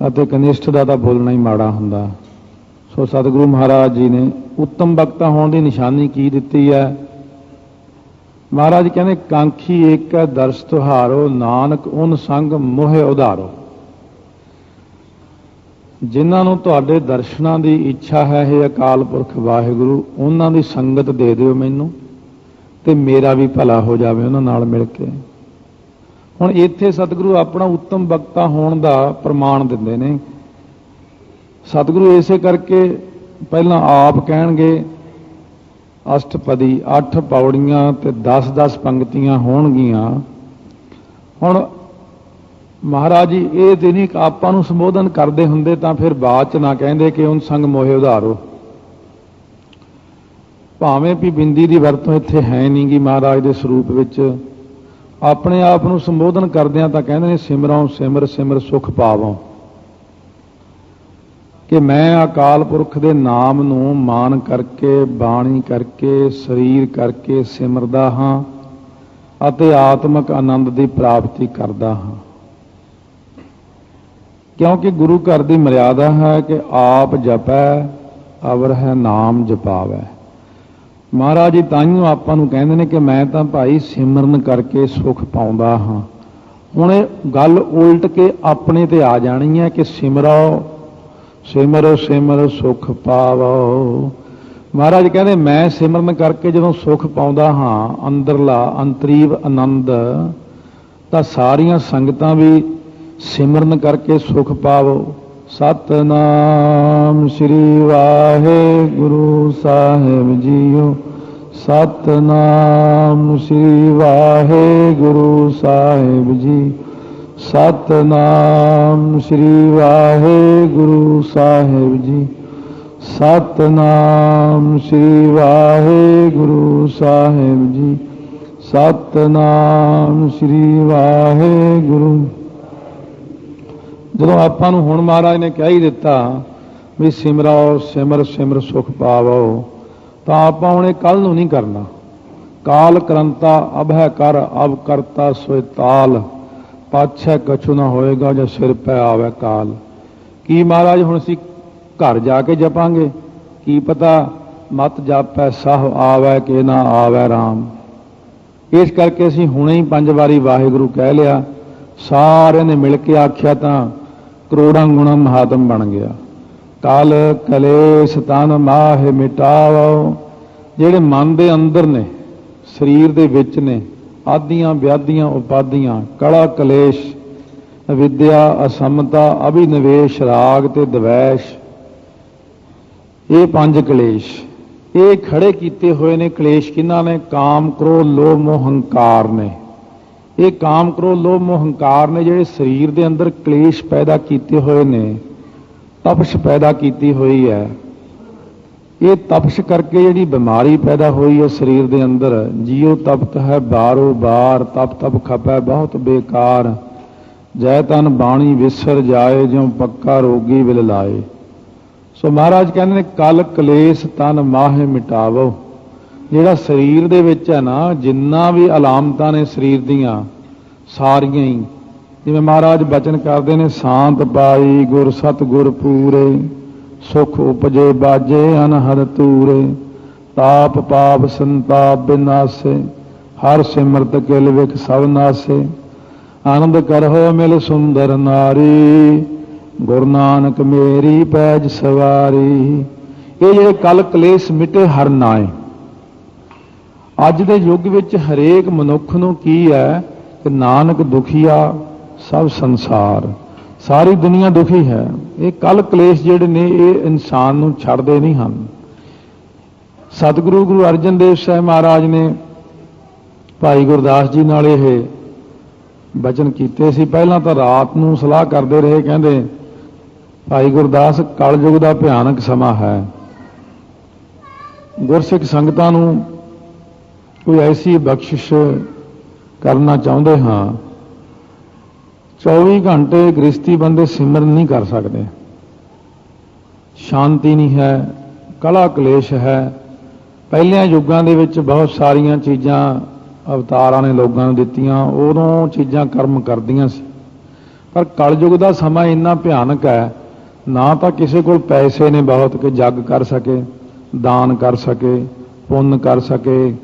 ਅਤੇ ਕਨਿਸ਼ਟ ਦਾ ਤਾਂ ਬੋਲਣਾ ਹੀ ਮਾੜਾ ਹੁੰਦਾ ਸੋ ਸਤਿਗੁਰੂ ਮਹਾਰਾਜ ਜੀ ਨੇ ਉੱਤਮ ਬਖਤਾ ਹੋਣ ਦੀ ਨਿਸ਼ਾਨੀ ਕੀ ਦਿੱਤੀ ਹੈ ਮਹਾਰਾਜ ਕਹਿੰਦੇ, ਕਾਂਖੀ ਏਕ ਹੈ ਦਰਸ ਤੁਹਾਰੋ, ਨਾਨਕ ਉਨ ਸੰਗ ਮੋਹਿ ਉਧਾਰੋ। ਜਿਨ੍ਹਾਂ ਨੂੰ ਤੁਹਾਡੇ ਦਰਸ਼ਨਾਂ ਦੀ ਇੱਛਾ ਹੈ ਇਹ ਅਕਾਲ ਪੁਰਖ ਵਾਹਿਗੁਰੂ, ਉਹਨਾਂ ਦੀ ਸੰਗਤ ਦੇ ਦਿਓ ਮੈਨੂੰ ਤੇ ਮੇਰਾ ਵੀ ਭਲਾ ਹੋ ਜਾਵੇ ਉਹਨਾਂ ਨਾਲ ਮਿਲ ਕੇ। ਹੁਣ ਇੱਥੇ ਸਤਿਗੁਰੂ ਆਪਣਾ ਉੱਤਮ ਵਕਤਾ ਹੋਣ ਦਾ ਪ੍ਰਮਾਣ ਦਿੰਦੇ ਨੇ। ਸਤਿਗੁਰੂ ਇਸੇ ਕਰਕੇ ਪਹਿਲਾਂ ਆਪ ਕਹਿਣਗੇ ਅਸ਼ਟਪਦੀ 8 ਪੌੜੀਆਂ ਤੇ 10-10 ਪੰਕਤੀਆਂ ਹੋਣਗੀਆਂ। ਹੁਣ ਮਹਾਰਾਜ ਜੀ, ਇਹ ਤੇ ਨਹੀਂ ਆਪਾਂ ਨੂੰ ਸੰਬੋਧਨ ਕਰਦੇ ਹੁੰਦੇ ਤਾਂ ਫਿਰ ਬਾਅਦ ਚ ਨਾ ਕਹਿੰਦੇ ਕਿ ਉਹਨ ਸੰਗ ਮੋਹਿ ਉਧਾਰੋ। ਭਾਵੇਂ ਵੀ ਬਿੰਦੀ ਦੀ ਵਰਤੋਂ ਇੱਥੇ ਹੈ ਨਹੀਂਗੀ ਮਹਾਰਾਜ ਦੇ ਸਰੂਪ ਵਿੱਚ। ਆਪਣੇ ਆਪ ਨੂੰ ਸੰਬੋਧਨ ਕਰਦਿਆਂ ਤਾਂ ਕਹਿੰਦੇ ਨੇ ਸਿਮਰੋਂ ਸਿਮਰ ਸਿਮਰ ਸੁਖ ਪਾਵੋਂ ਕਿ ਮੈਂ ਅਕਾਲ ਪੁਰਖ ਦੇ ਨਾਮ ਨੂੰ ਮਾਨ ਕਰਕੇ, ਬਾਣੀ ਕਰਕੇ, ਸਰੀਰ ਕਰਕੇ ਸਿਮਰਦਾ ਹਾਂ ਅਤੇ ਆਤਮਿਕ ਆਨੰਦ ਦੀ ਪ੍ਰਾਪਤੀ ਕਰਦਾ ਹਾਂ। ਕਿਉਂਕਿ ਗੁਰੂ ਘਰ ਦੀ ਮਰਿਆਦਾ ਹੈ ਕਿ ਆਪ ਜਪੈ, ਅਵਰ ਹੈ ਨਾਮ ਜਪਾਵੈ। ਮਹਾਰਾਜ ਜੀ ਤਾਈਓ ਆਪਾਂ ਨੂੰ ਕਹਿੰਦੇ ਨੇ ਕਿ ਮੈਂ ਤਾਂ ਭਾਈ ਸਿਮਰਨ ਕਰਕੇ ਸੁਖ ਪਾਉਂਦਾ ਹਾਂ। ਹੁਣ ਇਹ ਗੱਲ ਉਲਟ ਕੇ ਆਪਣੇ ਤੇ ਆ ਜਾਣੀ ਹੈ ਕਿ ਸਿਮਰੋ ਸਿਮਰ ਸਿਮਰ ਸੁਖ ਪਾਵੋ। ਮਹਾਰਾਜ ਕਹਿੰਦੇ, ਮੈਂ ਸਿਮਰਨ ਕਰਕੇ ਜਦੋਂ ਸੁਖ ਪਾਉਂਦਾ ਹਾਂ, ਅੰਦਰਲਾ ਅੰਤਰੀਵ ਆਨੰਦ, ਤਾਂ ਸਾਰੀਆਂ ਸੰਗਤਾਂ ਵੀ ਸਿਮਰਨ ਕਰਕੇ ਸੁਖ ਪਾਵੋ। ਸਤਨਾਮ ਸ੍ਰੀ ਵਾਹਿਗੁਰੂ ਸਾਹਿਬ ਜੀਓ। ਸਤਨਾਮ ਸ੍ਰੀ ਵਾਹਿਗੁਰੂ ਸਾਹਿਬ ਜੀ ਸਤਨਾਮ ਸ੍ਰੀ ਵਾਹਿਗੁਰੂ ਸਾਹਿਬ ਜੀ। ਸਤਨਾਮ ਸ੍ਰੀ ਵਾਹਿਗੁਰੂ ਸਾਹਿਬ ਜੀ। ਸਤਨਾਮ ਸ੍ਰੀ ਵਾਹਿਗੁਰੂ। ਜਦੋਂ ਆਪਾਂ ਨੂੰ ਹੁਣ ਮਹਾਰਾਜ ਨੇ ਕਹਿ ਹੀ ਦਿੱਤਾ ਵੀ ਸਿਮਰਾਓ ਸਿਮਰ ਸਿਮਰ ਸੁਖ ਪਾਵੋ, ਤਾਂ ਆਪਾਂ ਹੁਣ ਇਹ ਕੱਲ ਨੂੰ ਨਹੀਂ ਕਰਨਾ। ਕਾਲ ਕਰੰਤਾ, ਅਭੈ ਕਰ ਅਬ ਕਰਤਾ ਸੋਇ ਤਾਲ। ਪਾਛੈ ਕਛੂ ਨਾ ਹੋਏਗਾ ਜਾਂ ਸਿਰ ਪੈ ਆਵੇ ਕਾਲ। ਕੀ ਮਹਾਰਾਜ ਹੁਣ ਅਸੀਂ ਘਰ ਜਾ ਕੇ ਜਪਾਂਗੇ? ਕੀ ਪਤਾ ਮਤ ਜਾਪੈ, ਸਹ ਆਵੈ ਕਿ ਨਾ ਆਵੈ RAM ਇਸ ਕਰਕੇ ਅਸੀਂ ਹੁਣੇ ਹੀ ਪੰਜ ਵਾਰੀ ਵਾਹਿਗੁਰੂ ਕਹਿ ਲਿਆ, ਸਾਰਿਆਂ ਨੇ ਮਿਲ ਕੇ ਆਖਿਆ ਤਾਂ ਕਰੋੜਾਂ ਗੁਣਾ ਮਹਾਤਮ ਬਣ ਗਿਆ। ਕਾਲ ਕਲੇਸ਼ ਤਨ ਮਾਹ ਮਿਟਾਵੋ, ਜਿਹੜੇ ਮਨ ਦੇ ਅੰਦਰ ਨੇ, ਸਰੀਰ ਦੇ ਵਿੱਚ ਨੇ ਆਦੀਆਂ, ਵਿਆਦੀਆਂ, ਉਪਾਦੀਆਂ, ਕਲਾ, ਕਲੇਸ਼, ਵਿਦਿਆ, ਅਸਮਤਾ, ਅਭਿਨਵੇਸ਼, ਰਾਗ ਤੇ ਦਵੈਸ਼। ਇਹ ਪੰਜ ਕਲੇਸ਼। ਇਹ ਖੜੇ ਕੀਤੇ ਹੋਏ ਨੇ ਕਲੇਸ਼ ਕਿਹਨਾਂ ਨੇ? ਕਾਮ, ਕ੍ਰੋਧ, ਲੋਭ, ਮੋਹ, ਹੰਕਾਰ ਨੇ। ਇਹ ਕਾਮ, ਕ੍ਰੋਧ, ਲੋਭ, ਮੋਹ, ਹੰਕਾਰ ਨੇ ਜਿਹੜੇ ਸਰੀਰ ਦੇ ਅੰਦਰ ਕਲੇਸ਼ ਪੈਦਾ ਕੀਤੇ ਹੋਏ ਨੇ, ਤਪਸ਼ ਪੈਦਾ ਕੀਤੀ ਹੋਈ ਹੈ। ਇਹ ਤਪਸ਼ ਕਰਕੇ ਜਿਹੜੀ ਬਿਮਾਰੀ ਪੈਦਾ ਹੋਈ ਹੈ ਸਰੀਰ ਦੇ ਅੰਦਰ ਜੀਉ ਤਪਤ ਹੈ, ਬਾਰੋ ਬਾਰ ਤਪ ਤਪ ਖਪੈ, ਬਹੁਤ ਬੇਕਾਰ। ਜੈ ਤਨ ਬਾਣੀ ਵਿਸਰ ਜਾਏ, ਜਿਉ ਪੱਕਾ ਰੋਗੀ ਵਿਲ ਲਾਏ। ਸੋ ਮਹਾਰਾਜ ਕਹਿੰਦੇ ਨੇ, ਕਲ ਕਲੇਸ਼ ਤਨ ਮਾਹੇ ਮਿਟਾਵੋ। ਜਿਹੜਾ ਸਰੀਰ ਦੇ ਵਿੱਚ ਹੈ ਨਾ, ਜਿੰਨਾ ਵੀ ਅਲਾਮਤਾਂ ਨੇ ਸਰੀਰ ਦੀਆਂ, ਸਾਰੀਆਂ ਹੀ। ਜਿਵੇਂ ਮਹਾਰਾਜ ਬਚਨ ਕਰਦੇ ਨੇ, ਸ਼ਾਂਤ ਪਾਈ ਗੁਰ ਸਤ ਗੁਰ ਪੂਰੇ। ਸੁਖ ਉਪਜੇ ਬਾਜੇ ਅਨਹਦ ਤੂਰੇ, ਤਾਪ ਪਾਪ ਸੰਤਾਪ ਬਿਨਾਸੇ, ਹਰ ਸਿਮਰਤ ਕਿਲ ਵਿਖ ਸਭ ਨਾਸੇ। ਆਨੰਦ ਕਰਹੁ ਮਿਲ ਸੁੰਦਰ ਨਾਰੀ, ਗੁਰੂ ਨਾਨਕ ਮੇਰੀ ਪੈਜ ਸਵਾਰੀ। ਇਹ ਜਿਹੜੇ ਕਲ ਕਲੇਸ਼ ਮਿਟੇ ਹਰ ਨਾਏ। ਅੱਜ ਦੇ ਯੁੱਗ ਵਿੱਚ ਹਰੇਕ ਮਨੁੱਖ ਨੂੰ ਕੀ ਹੈ ਕਿ ਨਾਨਕ ਦੁਖੀਆ ਸਭ ਸੰਸਾਰ। ਸਾਰੀ ਦੁਨੀਆ ਦੁਖੀ ਹੈ। ਇਹ ਕਲ ਕਲੇਸ਼ ਜਿਹੜੇ ਨੇ, ਇਹ ਇਨਸਾਨ ਨੂੰ ਛੱਡਦੇ ਨਹੀਂ ਹਨ। ਸਤਿਗੁਰੂ ਗੁਰੂ ਅਰਜਨ ਦੇਵ ਸਾਹਿਬ ਮਹਾਰਾਜ ਨੇ ਭਾਈ ਗੁਰਦਾਸ ਜੀ ਨਾਲ ਇਹ ਬਚਨ ਕੀਤੇ ਸੀ। ਪਹਿਲਾਂ ਤਾਂ ਰਾਤ ਨੂੰ ਸਲਾਹ ਕਰਦੇ ਰਹੇ, ਕਹਿੰਦੇ, ਭਾਈ ਗੁਰਦਾਸ, ਕਲਯੁਗ ਦਾ ਭਿਆਨਕ ਸਮਾਂ ਹੈ। ਗੁਰਸਿੱਖ ਸੰਗਤਾਂ ਨੂੰ ਕੋਈ ਐਸੀ ਬਖਸ਼ਿਸ਼ ਕਰਨਾ ਚਾਹੁੰਦੇ ਹਾਂ 24 ਘੰਟੇ ਗ੍ਰਸਤੀ ਬੰਦੇ ਸਿਮਰਨ ਨਹੀਂ ਕਰ ਸਕਦੇ। ਸ਼ਾਂਤੀ ਨਹੀਂ ਹੈ, ਕਲਾ ਕਲੇਸ਼ ਹੈ। ਪਹਿਲਿਆਂ ਯੁੱਗਾਂ ਦੇ ਵਿੱਚ ਬਹੁਤ ਸਾਰੀਆਂ ਚੀਜ਼ਾਂ ਅਵਤਾਰਾਂ ਨੇ ਲੋਕਾਂ ਨੂੰ ਦਿੱਤੀਆਂ, ਉਦੋਂ ਚੀਜ਼ਾਂ ਕਰਮ ਕਰਦੀਆਂ ਸੀ। ਪਰ ਕਲਯੁਗ ਦਾ ਸਮਾਂ ਇੰਨਾ ਭਿਆਨਕ ਹੈ, ਨਾ ਤਾਂ ਕਿਸੇ ਕੋਲ ਪੈਸੇ ਨੇ ਬਹੁਤ ਕਿ ਜੱਗ ਕਰ ਸਕੇ, ਦਾਨ ਕਰ ਸਕੇ, ਪੁੰਨ ਕਰ ਸਕੇ,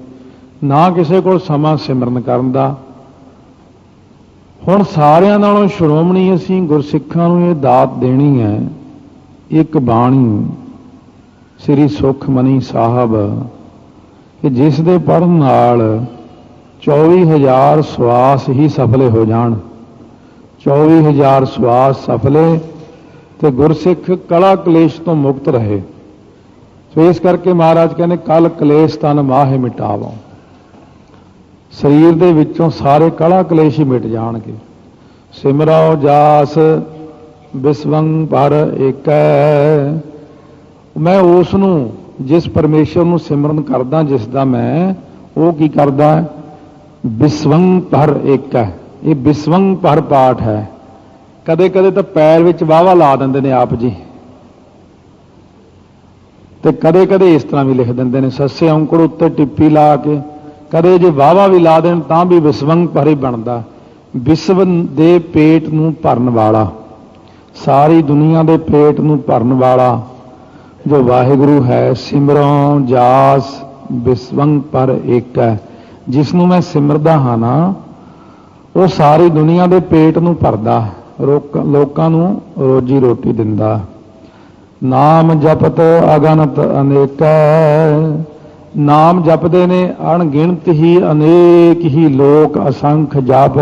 ਨਾ ਕਿਸੇ ਕੋਲ ਸਮਾਂ ਸਿਮਰਨ ਕਰਨ ਦਾ। ਹੁਣ ਸਾਰਿਆਂ ਨਾਲੋਂ ਸ਼੍ਰੋਮਣੀ ਅਸੀਂ ਗੁਰਸਿੱਖਾਂ ਨੂੰ ਇਹ ਦਾਤ ਦੇਣੀ ਹੈ, ਇੱਕ ਬਾਣੀ ਸ੍ਰੀ ਸੁਖਮਨੀ ਸਾਹਿਬ, ਕਿ ਜਿਸ ਦੇ ਪੜਨ ਨਾਲ 24000 ਸਵਾਸ ਹੀ ਸਫਲੇ ਹੋ ਜਾਣ। 24000 ਸਵਾਸ ਸਫਲੇ ਤੇ ਗੁਰਸਿੱਖ ਕਲਾ ਕਲੇਸ਼ ਤੋਂ ਮੁਕਤ ਰਹੇ। ਸੋ ਇਸ ਕਰਕੇ ਮਹਾਰਾਜ ਕਹਿੰਦੇ ਕਲ ਕਲੇਸ਼ ਤਨ ਮਾਹੇ ਮਿਟਾਵੋ। ਸਰੀਰ ਦੇ ਵਿੱਚੋਂ ਸਾਰੇ ਕਲਾ ਕਲੇਸ਼ ਹੀ ਮਿਟ ਜਾਣਗੇ। ਸਿਮਰਾਓ ਜਾਸ, ਬਿਸਵੰਗ ਪਰ ਏਕੈ। ਮੈਂ ਉਸ ਨੂੰ ਜਿਸ ਪਰਮੇਸ਼ਰ ਨੂੰ ਸਿਮਰਨ ਕਰਦਾ, ਜਿਸ ਦਾ ਮੈਂ, ਉਹ ਕੀ ਕਰਦਾ ਬਿਸਵੰਗ ਪਰ ਏਕੈ। ਇਹ ਬਿਸਵੰਗ ਪਰ ਪਾਠ ਹੈ। ਕਦੇ ਕਦੇ ਤਾਂ ਪੈਰ ਵਿੱਚ ਵਾਵਾ ਲਾ ਦਿੰਦੇ ਨੇ ਆਪ ਜੀ। ਤੇ ਕਦੇ ਕਦੇ ਇਸ ਤਰ੍ਹਾਂ ਵੀ ਲਿਖ ਦਿੰਦੇ ਨੇ, ਸੱਸੇ ਔਂਕੜ ਉੱਤੇ ਟਿੱਪੀ ਲਾ ਕੇ ਕਦੇ ਜੇ ਵਾਵਾ ਵੀ ਲਾ ਦੇਣ ਤਾਂ ਵੀ ਵਿਸਵੰਗ ਭਰੀ ਬਣਦਾ। ਵਿਸਵ ਦੇ ਪੇਟ ਨੂੰ ਭਰਨ ਵਾਲਾ। ਸਾਰੀ ਦੁਨੀਆ ਦੇ ਪੇਟ ਨੂੰ ਭਰਨ ਵਾਲਾ। ਜੋ ਵਾਹਿਗੁਰੂ ਹੈ, ਸਿਮਰੋਂ ਜਾਸ ਵਿਸਵੰਗ ਪਰ ਏਕ ਹੈ। ਜਿਸ ਨੂੰ ਮੈਂ ਸਿਮਰਦਾ ਹਾਂ ਨਾ, ਉਹ ਸਾਰੀ ਦੁਨੀਆ ਦੇ ਪੇਟ ਨੂੰ ਭਰਦਾ ਲੋਕਾਂ ਨੂੰ ਰੋਜੀ ਰੋਟੀ ਦਿੰਦਾ। ਨਾਮ ਜਪਤ ਅਗਨਤ ਅਨੇਕੈ ਨਾਮ ਜਪਦੇ ਨੇ, ਅਣਗਿਣਤ ਹੀ ਅਨੇਕ ਹੀ ਲੋਕ ਅਸੰਖ ਜਪ,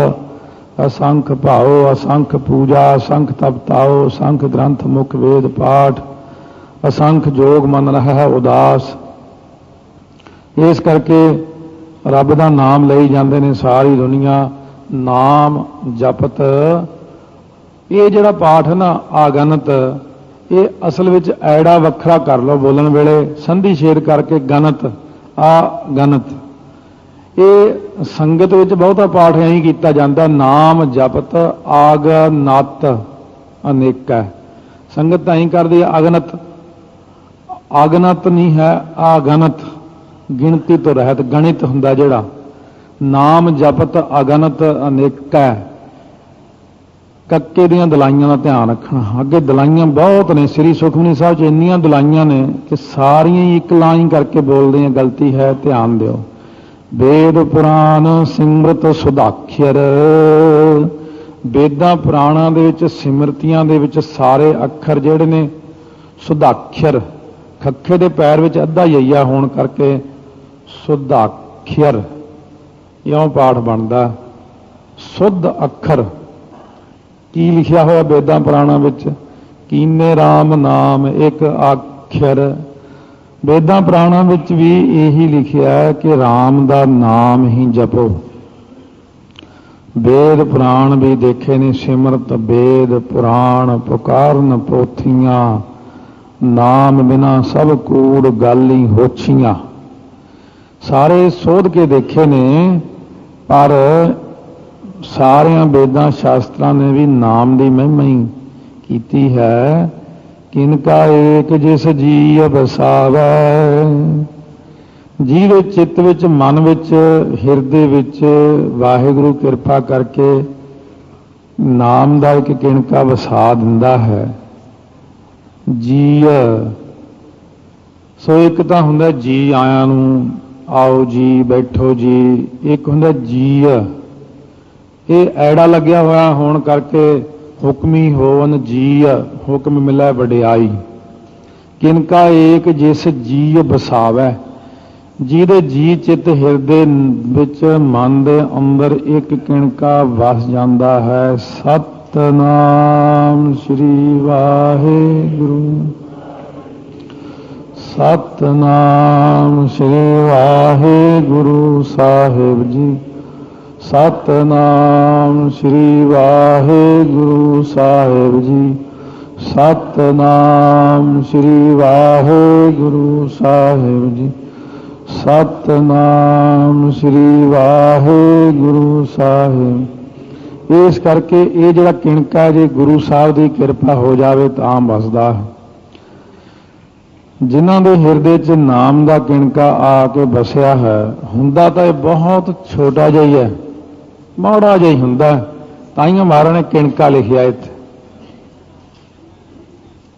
ਅਸੰਖ ਭਾਉ, ਅਸੰਖ ਪੂਜਾ, ਅਸੰਖ ਤਪਤਾਓ ਅਸੰਖ ਗ੍ਰੰਥ ਮੁਖ ਵੇਦ ਪਾਠ, ਅਸੰਖ ਜੋਗ ਮਨ ਰਹਾ ਹੈ ਉਦਾਸ। ਇਸ ਕਰਕੇ ਰੱਬ ਦਾ ਨਾਮ ਲਈ ਜਾਂਦੇ ਨੇ ਸਾਰੀ ਦੁਨੀਆ, ਨਾਮ ਜਪਤ। ਇਹ ਜਿਹੜਾ ਪਾਠ ਨਾ ਆਗਨਤ ਇਹ ਅਸਲ ਵਿੱਚ ਐੜਾ ਵੱਖਰਾ ਕਰ ਲਓ ਬੋਲਣ ਵੇਲੇ, ਸੰਧੀ ਛੇਦ ਕਰਕੇ ਗਣਤ, ਆ ਗਣਤ। ਇਹ ਸੰਗਤ ਵਿੱਚ ਬਹੁਤਾ ਪਾਠ ਐਂ ਕੀਤਾ ਜਾਂਦਾ, ਨਾਮ ਜਪਤ, ਆਗ ਨਤ, ਅਨੇਕਾ ਸੰਗਤ ਤਾਂ ਐਂ ਕਰਦੀ ਹੈ, ਅਗਨਤ। ਅਗਨਤ ਨਹੀਂ ਹੈ ਆਗਨਤ ਗਿਣਤੀ। ਤੋਂ ਰਹਿਤ, ਗਣਿਤ ਹੁੰਦਾ ਜਿਹੜਾ। ਨਾਮ ਜਪਤ, ਅਗਨਤ, ਅਨੇਕਾ ਕੱਕੇ ਦੀਆਂ ਦਲਾਈਆਂ ਦਾ ਧਿਆਨ ਰੱਖਣਾ। ਅੱਗੇ ਦਲਾਈਆਂ ਬਹੁਤ ਨੇ, ਸ੍ਰੀ ਸੁਖਮਨੀ ਸਾਹਿਬ 'ਚ ਇੰਨੀਆਂ ਦਲਾਈਆਂ ਨੇ ਕਿ ਸਾਰੀਆਂ ਹੀ ਇੱਕ ਲਾਈਨ ਕਰਕੇ ਬੋਲਦੇ ਆ, ਗਲਤੀ ਹੈ, ਧਿਆਨ ਦਿਓ। ਵੇਦ ਪੁਰਾਣ ਸਿਮਰਤ ਸੁਧਾਖਿਰ ਵੇਦਾਂ ਪੁਰਾਣਾਂ ਦੇ ਵਿੱਚ, ਸਿਮਰਤੀਆਂ ਦੇ ਵਿੱਚ ਸਾਰੇ ਅੱਖਰ ਜਿਹੜੇ ਨੇ ਸੁਧਾਖਿਰ ਖੱਖੇ ਦੇ ਪੈਰ ਵਿੱਚ ਅੱਧਾ ਯਈਆ ਹੋਣ ਕਰਕੇ ਸੁਧਾਖਿਰ ਇਉਂ ਪਾਠ ਬਣਦਾ। ਸੁੱਧ ਅੱਖਰ। ਕੀ ਲਿਖਿਆ ਹੋਇਆ ਵੇਦਾਂ ਪੁਰਾਣਾਂ ਵਿੱਚ? ਕੀਨੇ RAM ਨਾਮ ਇੱਕ ਅੱਖਰ। ਵੇਦਾਂ ਪੁਰਾਣਾਂ ਵਿੱਚ ਵੀ ਇਹੀ ਲਿਖਿਆ ਹੈ ਕਿ RAM ਦਾ ਨਾਮ ਹੀ ਜਪੋ। ਵੇਦ ਪੁਰਾਣ ਵੀ ਦੇਖੇ ਨੇ ਸਿਮਰਤ, ਵੇਦ ਪੁਰਾਣ ਪੁਕਾਰਨ ਪੋਥੀਆਂ। ਨਾਮ ਬਿਨਾ ਸਭ ਕੂੜ ਗਾਲੀ ਹੋਛੀਆਂ। ਸਾਰੇ ਸੋਧ ਕੇ ਦੇਖੇ ਨੇ, ਪਰ ਸਾਰਿਆਂ ਵੇਦਾਂ ਸ਼ਾਸਤਰਾਂ ਨੇ ਵੀ ਨਾਮ ਦੀ ਮਹਿਮਾ ਹੀ ਕੀਤੀ ਹੈ। ਕਿਨਕਾ ਏਕ ਜਿਸ ਜੀ ਬਸਾਵੈ ਜਿਹਦੇ ਚਿੱਤ ਵਿੱਚ, ਮਨ ਵਿੱਚ, ਹਿਰਦੇ ਵਿੱਚ ਵਾਹਿਗੁਰੂ ਕਿਰਪਾ ਕਰਕੇ ਨਾਮ ਦਾ ਇੱਕ ਕਿਣਕਾ ਵਸਾ ਦਿੰਦਾ ਹੈ। ਜੀ ਸੋ ਇੱਕ ਤਾਂ ਹੁੰਦਾ ਜੀ ਆਇਆਂ ਨੂੰ, ਆਓ ਜੀ ਬੈਠੋ ਜੀ। ਇੱਕ ਹੁੰਦਾ ਜੀ ਇਹ ਐੜਾ ਲੱਗਿਆ ਹੋਇਆ ਹੋਣ ਕਰਕੇ ਹੁਕਮੀ ਹੋਵਨ ਜੀ ਹੁਕਮ ਮਿਲੈ ਵਡਿਆਈ। ਕਿਨਕਾ ਏਕ ਜਿਸ ਜੀ ਬਸਾਵੈ ਜਿਹਦੇ ਜੀ ਚਿਤ ਹਿਰਦੇ ਵਿੱਚ ਮਨ ਦੇ ਅੰਦਰ ਇੱਕ ਕਿਣਕਾ ਵਸ ਜਾਂਦਾ ਹੈ। ਸਤਨਾਮ ਸ੍ਰੀ ਵਾਹਿਗੁਰੂ। ਸਤਨਾਮ ਸ੍ਰੀ ਵਾਹਿਗੁਰੂ ਸਾਹਿਬ ਜੀ। ਸਤਨਾਮ ਸ੍ਰੀ ਵਾਹਿਗੁਰੂ ਸਾਹਿਬ ਜੀ। ਸਤਨਾਮ ਸ੍ਰੀ ਵਾਹਿਗੁਰੂ ਸਾਹਿਬ ਜੀ। ਸਤਨਾਮ ਸ੍ਰੀ ਵਾਹਿਗੁਰੂ ਸਾਹਿਬ। ਇਸ ਕਰਕੇ ਇਹ ਜਿਹੜਾ ਕਿਣਕਾ ਜੇ ਗੁਰੂ ਸਾਹਿਬ ਦੀ ਕਿਰਪਾ ਹੋ ਜਾਵੇ ਤਾਂ ਵਸਦਾ। ਹੈ ਜਿਨ੍ਹਾਂ ਦੇ ਹਿਰਦੇ 'ਚ ਨਾਮ ਦਾ ਕਿਣਕਾ ਆ ਕੇ ਬਸਿਆ ਹੈ, ਹੁੰਦਾ ਤਾਂ ਇਹ ਬਹੁਤ ਛੋਟਾ ਜਿਹਾ ਹੀ ਹੈ। ਮਾੜਾ ਜਿਹਾ ਹੀ ਹੁੰਦਾ। ਤਾਂ ਹੀ ਮਹਾਰਾਜ ਨੇ ਕਿਣਕਾ ਲਿਖਿਆ ਇੱਥੇ।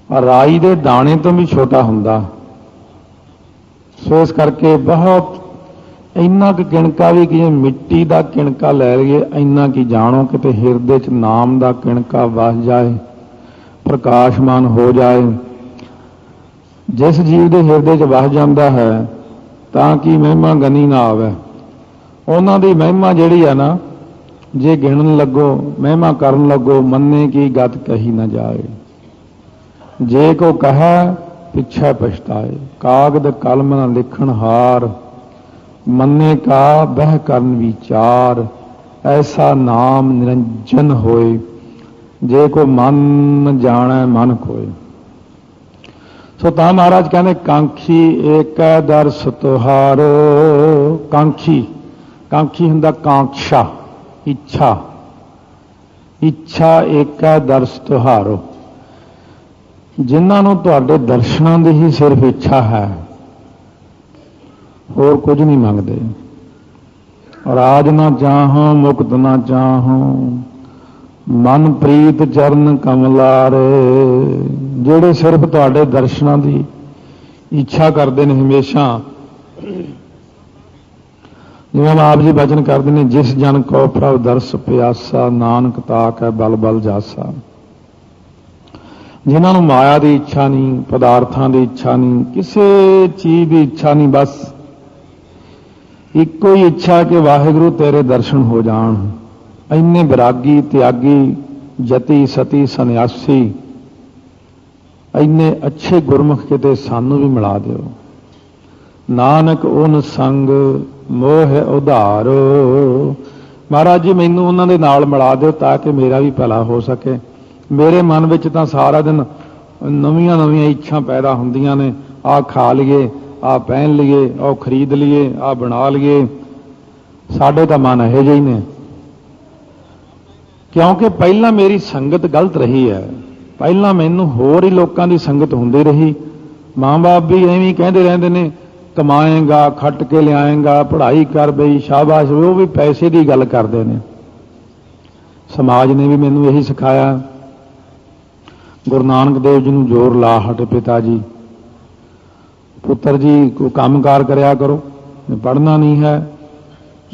ਪਰ ਰਾਈ ਦੇ ਦਾਣੇ ਤੋਂ ਵੀ ਛੋਟਾ ਹੁੰਦਾ। ਸੋ ਇਸ ਕਰਕੇ ਬਹੁਤ ਇੰਨਾ ਕੁ ਕਿਣਕਾ ਵੀ ਕਿ ਮਿੱਟੀ ਦਾ ਕਿਣਕਾ ਲੈ ਲਈਏ, ਇੰਨਾ ਕਿ ਜਾਣੋ ਕਿਤੇ ਹਿਰਦੇ 'ਚ ਨਾਮ ਦਾ ਕਿਣਕਾ ਵਸ ਜਾਏ, ਪ੍ਰਕਾਸ਼ਮਾਨ ਹੋ ਜਾਏ। ਜਿਸ ਜੀਵ ਦੇ ਹਿਰਦੇ 'ਚ ਵਸ ਜਾਂਦਾ ਹੈ, ਤਾਂ ਕਿ ਮਹਿਮਾ ਗਨੀ ਨਾ ਆਵੇ। ਉਹਨਾਂ ਦੀ ਮਹਿਮਾ ਜਿਹੜੀ ਆ ਨਾ ਜੇ ਗਿਣਨ ਲੱਗੋ, ਮਹਿਮਾ ਕਰਨ ਲੱਗੋ, ਮੰਨੇ ਕੀ ਗਤ ਕਹੀ ਨਾ ਜਾਏ। ਜੇ ਕੋ ਕਹੈ, ਪਿਛੈ ਪਛਤਾਏ। ਕਾਗਦ ਕਲਮ ਨਾ ਲਿਖਣ ਹਾਰ, ਮੰਨੇ ਕਾ ਬਹਿ ਕਰਨ ਵਿਚਾਰ। ਐਸਾ ਨਾਮ ਨਿਰੰਜਨ ਹੋਏ, ਜੇ ਕੋ ਮਨ ਜਾਣੈ, ਮਨ ਕੋਏ ਸੋ ਤਾਂ ਮਹਾਰਾਜ ਕਹਿੰਦੇ, ਕਾਂਖੀ ਏਕੈ ਦਰਸ ਤੁਹਾਰ ਕਾਂਖੀ ਕਾਂਖੀ ਹੁੰਦਾ ਕਾਂਖਸ਼ਾ। ਇੱਛਾ। ਇੱਛਾ ਏਕੈ ਦਰਸ ਤੁਹਾਰੋ ਜਿਨ੍ਹਾਂ ਨੂੰ ਤੁਹਾਡੇ ਦਰਸ਼ਨਾਂ ਦੀ ਹੀ ਸਿਰਫ ਇੱਛਾ ਹੈ। ਹੋਰ ਕੁਝ ਨਹੀਂ ਮੰਗਦੇ। ਰਾਜ ਨਾ ਚਾਹਾਂ, ਮੁਕਤ ਨਾ ਚਾਹਾਂ। ਮਨ ਪ੍ਰੀਤ ਚਰਨ ਕਮਲਾਰ। ਜਿਹੜੇ ਸਿਰਫ ਤੁਹਾਡੇ ਦਰਸ਼ਨਾਂ ਦੀ ਇੱਛਾ ਕਰਦੇ ਨੇ ਹਮੇਸ਼ਾ। ਜਿਵੇਂ ਆਪ ਜੀ ਬਚਨ ਕਰਦੇ ਨੇ, ਜਿਸ ਜਨ ਕੋ ਪ੍ਰਭ ਦਰਸ ਪਿਆਸਾ, ਨਾਨਕ ਤਾਕ ਹੈ ਬਲ ਬਲ ਜਾਸਾ। ਜਿਨ੍ਹਾਂ ਨੂੰ ਮਾਇਆ ਦੀ ਇੱਛਾ ਨਹੀਂ ਪਦਾਰਥਾਂ ਦੀ ਇੱਛਾ ਨਹੀਂ ਕਿਸੇ ਚੀਜ਼ ਦੀ ਇੱਛਾ ਨਹੀਂ ਬਸ ਇੱਕੋ ਹੀ ਇੱਛਾ ਕਿ ਵਾਹਿਗੁਰੂ ਤੇਰੇ ਦਰਸ਼ਨ ਹੋ ਜਾਣ। ਇੰਨੇ ਵਿਰਾਗੀ, ਤਿਆਗੀ, ਜਤੀ, ਸਤੀ, ਸੰਨਿਆਸੀ, ਇੰਨੇ ਅੱਛੇ ਗੁਰਮੁਖ ਕਿਤੇ ਸਾਨੂੰ ਵੀ ਮਿਲਾ ਦਿਓ। ਨਾਨਕ ਉਹਨ ਸੰਗ ਮੋਹ ਉਧਾਰੋ। ਮਹਾਰਾਜ ਜੀ, ਮੈਨੂੰ ਉਹਨਾਂ ਦੇ ਨਾਲ ਮਿਲਾ ਦਿਓ ਤਾਂ ਕਿ ਮੇਰਾ ਵੀ ਭਲਾ ਹੋ ਸਕੇ। ਮੇਰੇ ਮਨ ਵਿੱਚ ਤਾਂ ਸਾਰਾ ਦਿਨ ਨਵੀਆਂ ਨਵੀਆਂ ਇੱਛਾ ਪੈਦਾ ਹੁੰਦੀਆਂ ਨੇ। ਆਹ ਖਾ ਲਈਏ ਆਹ ਪਹਿਨ ਲਈਏ ਉਹ ਖਰੀਦ ਲਈਏ ਆਹ ਬਣਾ ਲਈਏ। ਸਾਡੇ ਤਾਂ ਮਨ ਇਹੋ ਜਿਹੇ ਹੀ ਨੇ। ਕਿਉਂਕਿ ਪਹਿਲਾਂ ਮੇਰੀ ਸੰਗਤ ਗਲਤ ਰਹੀ ਹੈ। ਪਹਿਲਾਂ ਮੈਨੂੰ ਹੋਰ ਹੀ ਲੋਕਾਂ ਦੀ ਸੰਗਤ ਹੁੰਦੀ ਰਹੀ। ਮਾਂ-ਬਾਪ ਵੀ ਐਵੇਂ ਕਹਿੰਦੇ ਰਹਿੰਦੇ ਨੇ ਕਮਾਏਗਾ, ਖੱਟ ਕੇ ਲਿਆਏਗਾ, ਪੜ੍ਹਾਈ ਕਰ ਬਈ, ਸ਼ਾਬਾਸ਼। ਉਹ ਵੀ ਪੈਸੇ ਦੀ ਗੱਲ ਕਰਦੇ ਨੇ। ਸਮਾਜ ਨੇ ਵੀ ਮੈਨੂੰ ਇਹੀ ਸਿਖਾਇਆ। ਗੁਰੂ ਨਾਨਕ ਦੇਵ ਜੀ ਨੂੰ ਜ਼ੋਰ ਲਾ, ਹਟ ਪਿਤਾ ਜੀ। ਪੁੱਤਰ ਜੀ ਕੋ ਕੰਮਕਾਰ ਕਰਿਆ ਕਰੋ। ਪੜ੍ਹਨਾ ਨਹੀਂ ਹੈ।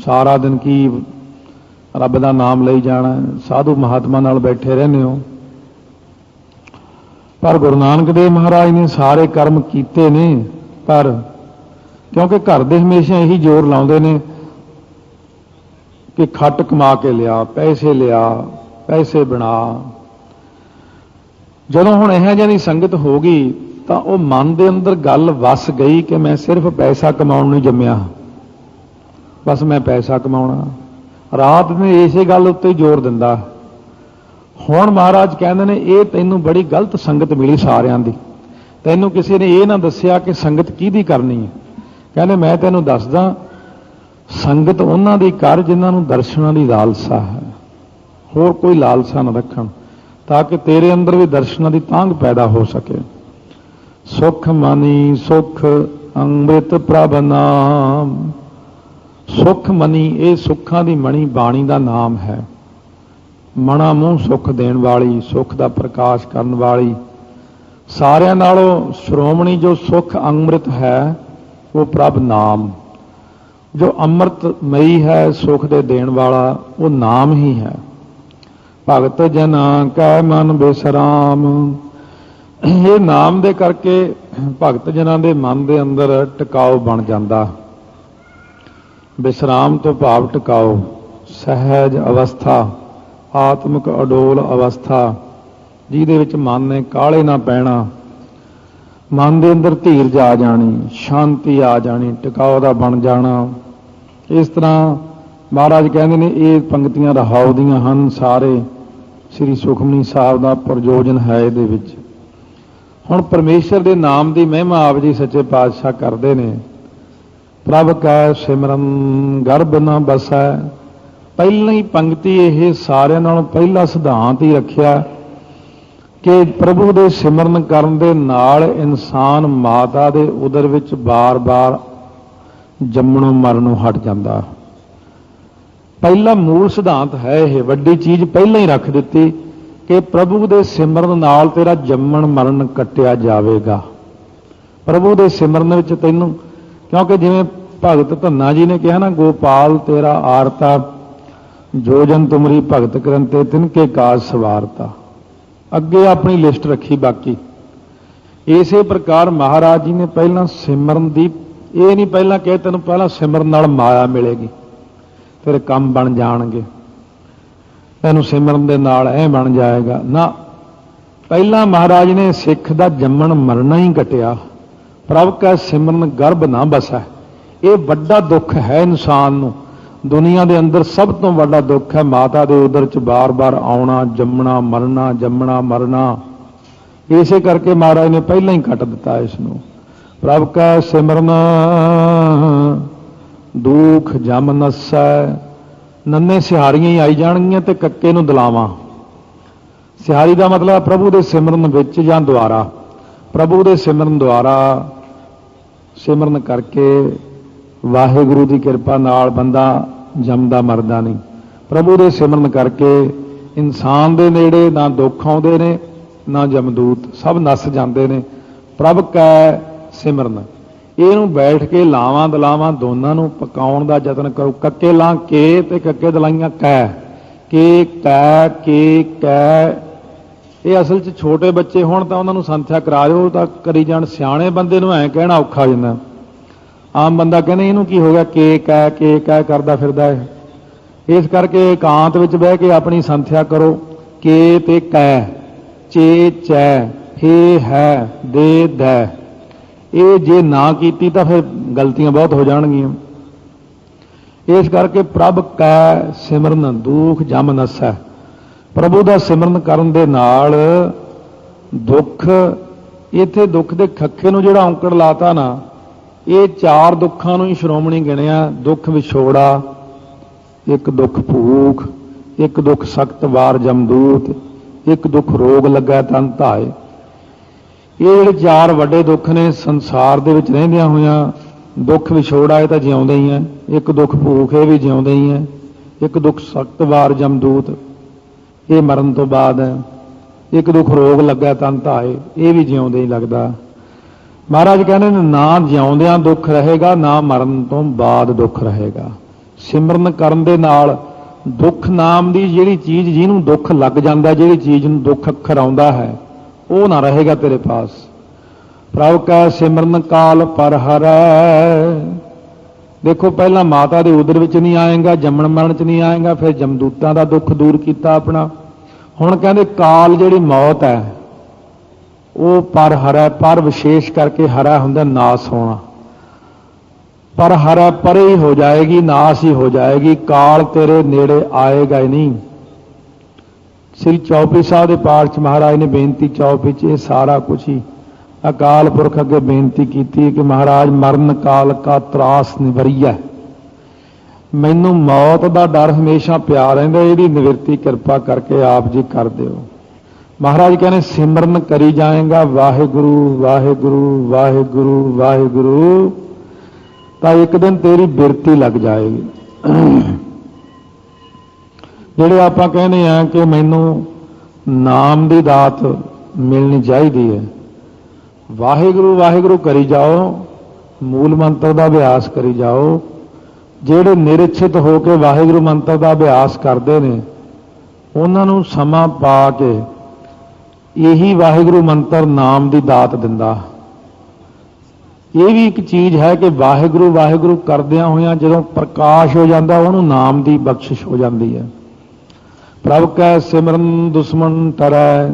ਸਾਰਾ ਦਿਨ ਕੀ ਰੱਬ ਦਾ ਨਾਮ ਲਈ ਜਾਣਾ ਸਾਧੂ ਮਹਾਤਮਾ ਨਾਲ ਬੈਠੇ ਰਹਿੰਦੇ ਹੋ। ਪਰ ਗੁਰੂ ਨਾਨਕ ਦੇਵ ਮਹਾਰਾਜ ਨੇ ਸਾਰੇ ਕਰਮ ਕੀਤੇ ਨੇ, ਪਰ ਕਿਉਂਕਿ ਘਰ ਦੇ ਹਮੇਸ਼ਾ ਇਹੀ ਜ਼ੋਰ ਲਾਉਂਦੇ ਨੇ ਕਿ ਖੱਟ ਕਮਾ ਕੇ ਲਿਆ, ਪੈਸੇ ਲਿਆ, ਪੈਸੇ ਬਣਾ। ਜਦੋਂ ਹੁਣ ਇਹੋ ਜਿਹੀ ਸੰਗਤ ਹੋ ਗਈ, ਤਾਂ ਉਹ ਮਨ ਦੇ ਅੰਦਰ ਗੱਲ ਵਸ ਗਈ ਕਿ ਮੈਂ ਸਿਰਫ ਪੈਸਾ ਕਮਾਉਣ ਨੂੰ ਜੰਮਿਆ ਬਸ ਮੈਂ ਪੈਸਾ ਕਮਾਉਣਾ। ਰਾਤ ਨੇ ਇਸੇ ਗੱਲ ਉੱਤੇ ਜ਼ੋਰ ਦਿੰਦਾ। ਹੁਣ ਮਹਾਰਾਜ ਕਹਿੰਦੇ ਨੇ, ਇਹ ਤੈਨੂੰ ਬੜੀ ਗਲਤ ਸੰਗਤ ਮਿਲੀ ਸਾਰਿਆਂ ਦੀ। ਤੈਨੂੰ ਕਿਸੇ ਨੇ ਇਹ ਨਾ ਦੱਸਿਆ ਕਿ ਸੰਗਤ ਕਿਹਦੀ ਕਰਨੀ ਹੈ। ਕਹਿੰਦੇ ਮੈਂ ਤੈਨੂੰ ਦੱਸਦਾ, ਸੰਗਤ ਉਹਨਾਂ ਦੀ ਕਰ ਜਿਨ੍ਹਾਂ ਨੂੰ ਦਰਸ਼ਨਾਂ ਦੀ ਲਾਲਸਾ ਹੈ। ਹੋਰ ਕੋਈ ਲਾਲਸਾ ਨਾ ਰੱਖਣ, ਤਾਂ ਕਿ ਤੇਰੇ ਅੰਦਰ ਵੀ ਦਰਸ਼ਨਾਂ ਦੀ ਤਾਂਘ ਪੈਦਾ ਹੋ ਸਕੇ। ਸੁਖ ਮਨੀ, ਸੁਖ ਅੰਮ੍ਰਿਤ ਪ੍ਰਭ ਨਾਮ। ਸੁਖ ਮਨੀ, ਇਹ ਸੁੱਖਾਂ ਦੀ ਮਣੀ ਬਾਣੀ ਦਾ ਨਾਮ ਹੈ। ਮਣਾ ਮੂੰਹ ਸੁਖ ਦੇਣ ਵਾਲੀ, ਸੁਖ ਦਾ ਪ੍ਰਕਾਸ਼ ਕਰਨ ਵਾਲੀ। ਸਾਰਿਆਂ ਨਾਲੋਂ ਸ਼੍ਰੋਮਣੀ ਜੋ ਸੁਖ ਅੰਮ੍ਰਿਤ ਹੈ ਉਹ ਪ੍ਰਭ ਨਾਮ। ਜੋ ਅੰਮ੍ਰਿਤ ਮਈ ਹੈ, ਸੁਖ ਦੇ ਦੇਣ ਵਾਲਾ, ਉਹ ਨਾਮ ਹੀ ਹੈ। ਭਗਤ ਜਨਾਂ ਕੈ ਮਨ ਬਿਸਰਾਮ। ਇਹ ਨਾਮ ਦੇ ਕਰਕੇ ਭਗਤ ਜਨਾਂ ਦੇ ਮਨ ਦੇ ਅੰਦਰ ਟਿਕਾਓ ਬਣ ਜਾਂਦਾ। ਬਿਸਰਾਮ ਤੋਂ ਭਾਵ ਟਿਕਾਓ ਸਹਿਜ ਅਵਸਥਾ, ਆਤਮਿਕ ਅਡੋਲ ਅਵਸਥਾ। ਜਿਹਦੇ ਵਿੱਚ ਮਨ ਨੇ ਕਾਲੇ ਨਾ ਪੈਣਾ। ਮਨ ਦੇ ਅੰਦਰ ਧੀਰਜ ਆ ਜਾਣੀ, ਸ਼ਾਂਤੀ ਆ ਜਾਣੀ ਟਿਕਾਓ ਦਾ ਬਣ ਜਾਣਾ। ਇਸ ਤਰ੍ਹਾਂ ਮਹਾਰਾਜ ਕਹਿੰਦੇ ਨੇ, ਇਹ ਪੰਕਤੀਆਂ ਰਹਾਉ ਦੀਆਂ ਹਨ ਸਾਰੇ। ਸ੍ਰੀ ਸੁਖਮਨੀ ਸਾਹਿਬ ਦਾ ਪ੍ਰਯੋਜਨ ਹੈ ਇਹਦੇ ਵਿੱਚ। ਹੁਣ ਪਰਮੇਸ਼ਰ ਦੇ ਨਾਮ ਦੀ ਮਹਿਮਾ ਆਪ ਜੀ ਸੱਚੇ ਪਾਤਸ਼ਾਹ ਕਰਦੇ ਨੇ। ਪ੍ਰਭ ਕੈ ਸਿਮਰਨ, ਗਰਭ ਨ ਬਸੈ। ਪਹਿਲਾਂ ਹੀ ਪੰਕਤੀ ਇਹ ਸਾਰਿਆਂ ਨਾਲੋਂ ਪਹਿਲਾ ਸਿਧਾਂਤ ਹੀ ਰੱਖਿਆ। ਕਿ ਪ੍ਰਭੂ ਦੇ ਸਿਮਰਨ ਕਰਨ ਦੇ ਨਾਲ ਇਨਸਾਨ ਮਾਤਾ ਦੇ ਉਦਰ ਵਿੱਚ ਬਾਰ-ਬਾਰ ਜੰਮਣੋਂ ਮਰਨੋਂ ਹਟ ਜਾਂਦਾ। ਪਹਿਲਾ ਮੂਲ ਸਿਧਾਂਤ ਹੈ ਇਹ, ਵੱਡੀ ਚੀਜ਼ ਪਹਿਲਾਂ ਹੀ ਰੱਖ ਦਿੱਤੀ ਕਿ ਪ੍ਰਭੂ ਦੇ ਸਿਮਰਨ ਨਾਲ ਤੇਰਾ ਜੰਮਣ ਮਰਨ ਕੱਟਿਆ ਜਾਵੇਗਾ। ਪ੍ਰਭੂ ਦੇ ਸਿਮਰਨ ਵਿੱਚ ਤੈਨੂੰ, ਕਿਉਂਕਿ ਜਿਵੇਂ ਭਗਤ ਧੰਨਾ ਜੀ ਨੇ ਕਿਹਾ ਨਾ, ਗੋਪਾਲ ਤੇਰਾ ਆਰਤਾ, ਜੋ ਜਨ ਤੁਮਰੀ ਭਗਤ ਕਰਨ ਤੇ ਤਿਨਕੇ ਕਾਜ ਸਵਾਰਤਾ। ਅੱਗੇ ਆਪਣੀ ਲਿਸਟ ਰੱਖੀ ਬਾਕੀ। ਇਸੇ ਪ੍ਰਕਾਰ ਮਹਾਰਾਜ ਜੀ ਨੇ ਪਹਿਲਾਂ ਸਿਮਰਨ ਦੀ, ਇਹ ਨਹੀਂ ਪਹਿਲਾਂ ਕਹੇ ਤੈਨੂੰ ਪਹਿਲਾਂ ਸਿਮਰਨ ਨਾਲ ਮਾਇਆ ਮਿਲੇਗੀ ਤੇਰੇ ਕੰਮ ਬਣ ਜਾਣਗੇ। ਤੈਨੂੰ ਸਿਮਰਨ ਦੇ ਨਾਲ ਇਹ ਬਣ ਜਾਏਗਾ। ਨਾ, ਪਹਿਲਾਂ ਮਹਾਰਾਜ ਨੇ ਸਿੱਖ ਦਾ ਜੰਮਣ ਮਰਨਾ ਹੀ ਕਟਿਆ ਪ੍ਰਭ ਕਾ ਸਿਮਰਨ ਗਰਭ ਨਾ ਬਸੈ। ਇਹ ਵੱਡਾ ਦੁੱਖ ਹੈ ਇਨਸਾਨ ਨੂੰ। ਦੁਨੀਆ ਦੇ ਅੰਦਰ ਸਭ ਤੋਂ ਵੱਡਾ ਦੁੱਖ ਹੈ ਮਾਤਾ ਦੇ ਉਦਰ ਚ ਬਾਰ-ਬਾਰ ਆਉਣਾ, ਜੰਮਣਾ, ਮਰਨਾ ਜੰਮਣਾ, ਮਰਨਾ। ਇਸੇ ਕਰਕੇ ਮਹਾਰਾਜ ਨੇ ਪਹਿਲਾਂ ਹੀ ਕੱਟ ਦਿੱਤਾ ਇਸ ਨੂੰ ਪ੍ਰਭ ਕਾ ਸਿਮਰਨ, ਦੁਖ ਜਮ ਨਸੈ। ਨੰਨੇ ਸਿਹਾਰੀਆਂ ਹੀ ਆਈ ਜਾਣਗੀਆਂ ਤੇ ਕੱਕੇ ਨੂੰ ਦਲਾਵਾਂ। ਸਿਹਾਰੀ ਦਾ ਮਤਲਬ ਪ੍ਰਭੂ ਦੇ ਸਿਮਰਨ ਵਿੱਚ ਜਾਂ ਦੁਆਰਾ। ਪ੍ਰਭੂ ਦੇ ਸਿਮਰਨ ਦੁਆਰਾ ਸਿਮਰਨ ਕਰਕੇ ਵਾਹਿਗੁਰੂ ਦੀ ਕਿਰਪਾ ਨਾਲ ਬੰਦਾ ਜੰਮਦਾ ਮਰਦਾ ਨਹੀਂ। ਪ੍ਰਭੂ ਦੇ ਸਿਮਰਨ ਕਰਕੇ ਇਨਸਾਨ ਦੇ ਨੇੜੇ ਨਾ ਦੁੱਖ ਆਉਂਦੇ ਨੇ, ਨਾ ਜਮਦੂਤ, ਸਭ ਨਸ ਜਾਂਦੇ ਨੇ। ਪ੍ਰਭ ਕੈ ਸਿਮਰਨ। ਇਹਨੂੰ ਬੈਠ ਕੇ ਲਾਵਾਂ ਦਲਾਵਾਂ ਦੋਨਾਂ ਨੂੰ ਪਕਾਉਣ ਦਾ ਯਤਨ ਕਰੋ। ਕੱਕੇ ਲਾਂ ਕੇ ਤੇ ਕੱਕੇ ਦਲਾਈਆਂ ਕੈ। ਕੇ ਕੈ ਕੇ, ਕੈ। ਇਹ ਅਸਲ 'ਚ ਛੋਟੇ ਬੱਚੇ ਹੋਣ ਤਾਂ ਉਹਨਾਂ ਨੂੰ ਸੰਥਿਆ ਕਰਾ ਦਿਓ ਤਾਂ ਕਰੀ ਜਾਣ। ਸਿਆਣੇ ਬੰਦੇ ਨੂੰ ਐਂ ਕਹਿਣਾ ਔਖਾ ਹੋ ਜਾਂਦਾ। ਆਮ ਬੰਦਾ ਕਹਿੰਦੇ ਇਹਨੂੰ ਕੀ ਹੋ ਗਿਆ? ਕੇ, ਕੈ ਕੇ, ਕੈ ਕਰਦਾ ਫਿਰਦਾ ਹੈ ਇਸ ਕਰਕੇ ਇਕਾਂਤ ਵਿੱਚ ਬਹਿ ਕੇ ਆਪਣੀ ਸੰਥਿਆ ਕਰੋ। ਕੇ ਤੇ ਕੈ, ਚੇ, ਚੈ, ਹੇ, ਹੈ, ਦੇ, ਦੈ। ਇਹ ਜੇ ਨਾ ਕੀਤੀ ਤਾਂ ਫਿਰ ਗਲਤੀਆਂ ਬਹੁਤ ਹੋ ਜਾਣਗੀਆਂ। ਇਸ ਕਰਕੇ ਪ੍ਰਭ ਕੈ ਸਿਮਰਨ ਦੁਖ ਜਮ ਨਸੈ। ਪ੍ਰਭੂ ਦਾ ਸਿਮਰਨ ਕਰਨ ਦੇ ਨਾਲ ਦੁੱਖ, ਇੱਥੇ ਦੁੱਖ ਦੇ ਖੱਖੇ ਨੂੰ ਜਿਹੜਾ ਔਂਕੜ ਲਾਤਾ ਨਾ ਇਹ ਚਾਰ ਦੁੱਖਾਂ ਨੂੰ ਹੀ ਸ਼੍ਰੋਮਣੀ ਗਿਣਿਆ। ਦੁੱਖ ਵਿਛੋੜਾ, ਇੱਕ ਦੁੱਖ ਭੂਖ, ਇੱਕ ਦੁੱਖ ਸਖਤ ਵਾਰ ਜਮਦੂਤ, ਇੱਕ ਦੁੱਖ ਰੋਗ ਲੱਗਾ ਤਨ ਧਾਏ। ਇਹ ਜਿਹੜੇ ਚਾਰ ਵੱਡੇ ਦੁੱਖ ਨੇ, ਸੰਸਾਰ ਦੇ ਵਿੱਚ ਰਹਿੰਦਿਆਂ ਹੋਇਆਂ ਦੁੱਖ ਵਿਛੋੜਾ ਇਹ ਤਾਂ ਜਿਉਂਦੇ ਹੀ ਆ। ਇੱਕ ਦੁੱਖ ਭੂਖ ਇਹ ਵੀ ਜਿਉਂਦੇ ਹੀ ਆ। ਇੱਕ ਦੁੱਖ ਸਖਤ ਵਾਰ ਜਮਦੂਤ, ਇਹ ਮਰਨ ਤੋਂ ਬਾਅਦ ਹੈ ਇੱਕ ਦੁੱਖ ਰੋਗ ਲੱਗਾ ਤਨ ਧਾਏ, ਇਹ ਵੀ ਜਿਉਂਦੇ ਹੀ ਲੱਗਦਾ। ਮਹਾਰਾਜ ਕਹਿੰਦੇ ਨੇ, ਨਾ ਜਿਉਂਦਿਆਂ ਦੁੱਖ ਰਹੇਗਾ, ਨਾ ਮਰਨ ਤੋਂ ਬਾਅਦ ਦੁੱਖ ਰਹੇਗਾ। ਸਿਮਰਨ ਕਰਨ ਦੇ ਨਾਲ ਦੁੱਖ ਨਾਮ ਦੀ ਜਿਹੜੀ ਚੀਜ਼ ਜਿਹਨੂੰ ਦੁੱਖ ਲੱਗ ਜਾਂਦਾ, ਜਿਹੜੀ ਚੀਜ਼ ਨੂੰ ਦੁੱਖ ਅੱਖਰ ਆਉਂਦਾ ਹੈ, ਉਹ ਨਾ ਰਹੇਗਾ ਤੇਰੇ ਪਾਸ। ਪ੍ਰਭ ਕਾ, ਸਿਮਰਨ ਕਾਲ ਪਰ ਹਰੈ। ਦੇਖੋ, ਪਹਿਲਾਂ ਮਾਤਾ ਦੇ ਉਦਰ ਵਿੱਚ ਨਹੀਂ ਆਏਗਾ, ਜੰਮਣ ਮਰਨ ਚ ਨਹੀਂ ਆਏਗਾ, ਫਿਰ ਜਮਦੂਤਾਂ ਦਾ ਦੁੱਖ ਦੂਰ ਕੀਤਾ ਆਪਣਾ। ਹੁਣ ਕਹਿੰਦੇ ਕਾਲ ਜਿਹੜੀ ਮੌਤ ਹੈ ਉਹ ਪਰ ਹਰੈ, ਪਰ ਵਿਸ਼ੇਸ਼ ਕਰਕੇ ਹਰਾ ਹੁੰਦਾ ਨਾਸ ਹੋਣਾ। ਪਰ ਹਰਾ ਪਰੇ ਹੀ ਹੋ ਜਾਏਗੀ, ਨਾਸ ਹੀ ਹੋ ਜਾਏਗੀ, ਕਾਲ ਤੇਰੇ ਨੇੜੇ ਆਏਗਾ ਹੀ ਨਹੀਂ। ਸ੍ਰੀ ਚੌਪੀ ਸਾਹਿਬ ਦੇ ਪਾਠ ਚ ਮਹਾਰਾਜ ਨੇ ਬੇਨਤੀ, ਚੌਪੀ ਚ ਇਹ ਸਾਰਾ ਕੁਝ ਹੀ ਅਕਾਲ ਪੁਰਖ ਅੱਗੇ ਬੇਨਤੀ ਕੀਤੀ ਕਿ ਮਹਾਰਾਜ, ਮਰਨ ਕਾਲ ਕਾ ਤਰਾਸ ਨਿਵਰੀਐ। ਮੈਨੂੰ ਮੌਤ ਦਾ ਡਰ ਹਮੇਸ਼ਾ ਪਿਆ ਰਹਿੰਦਾ, ਇਹਦੀ ਨਿਵਰਤੀ ਕਿਰਪਾ ਕਰਕੇ ਆਪ ਜੀ ਕਰ ਦਿਓ। ਮਹਾਰਾਜ ਕਹਿੰਦੇ, ਸਿਮਰਨ ਕਰੀ ਜਾਏਗਾ ਵਾਹਿਗੁਰੂ ਵਾਹਿਗੁਰੂ ਵਾਹਿਗੁਰੂ ਵਾਹਿਗੁਰੂ। ਤਾਂ ਇੱਕ ਦਿਨ ਤੇਰੀ ਬਿਰਤੀ ਲੱਗ ਜਾਏਗੀ। ਜਿਹੜੇ ਆਪਾਂ ਕਹਿੰਦੇ ਆ ਕਿ ਮੈਨੂੰ ਨਾਮ ਦੀ ਦਾਤ ਮਿਲਣੀ ਚਾਹੀਦੀ ਹੈ, ਵਾਹਿਗੁਰੂ ਵਾਹਿਗੁਰੂ ਕਰੀ ਜਾਓ, ਮੂਲ ਮੰਤਰ ਦਾ ਅਭਿਆਸ ਕਰੀ ਜਾਓ। ਜਿਹੜੇ ਨਿਰਛਿਤ ਹੋ ਕੇ ਵਾਹਿਗੁਰੂ ਮੰਤਰ ਦਾ ਅਭਿਆਸ ਕਰਦੇ ਨੇ, ਉਹਨਾਂ ਨੂੰ ਸਮਾਂ ਪਾ ਕੇ ਇਹੀ ਵਾਹਿਗੁਰੂ ਮੰਤਰ ਨਾਮ ਦੀ ਦਾਤ ਦਿੰਦਾ। ਇਹ ਵੀ ਇੱਕ ਚੀਜ਼ ਹੈ ਕਿ ਵਾਹਿਗੁਰੂ ਵਾਹਿਗੁਰੂ ਕਰਦਿਆਂ ਹੋਇਆਂ ਜਦੋਂ ਪ੍ਰਕਾਸ਼ ਹੋ ਜਾਂਦਾ, ਉਹਨੂੰ ਨਾਮ ਦੀ ਬਖਸ਼ਿਸ਼ ਹੋ ਜਾਂਦੀ ਹੈ। ਪ੍ਰਭ ਕੈ ਸਿਮਰਨ ਦੁਸ਼ਮਣ ਤਰੈ।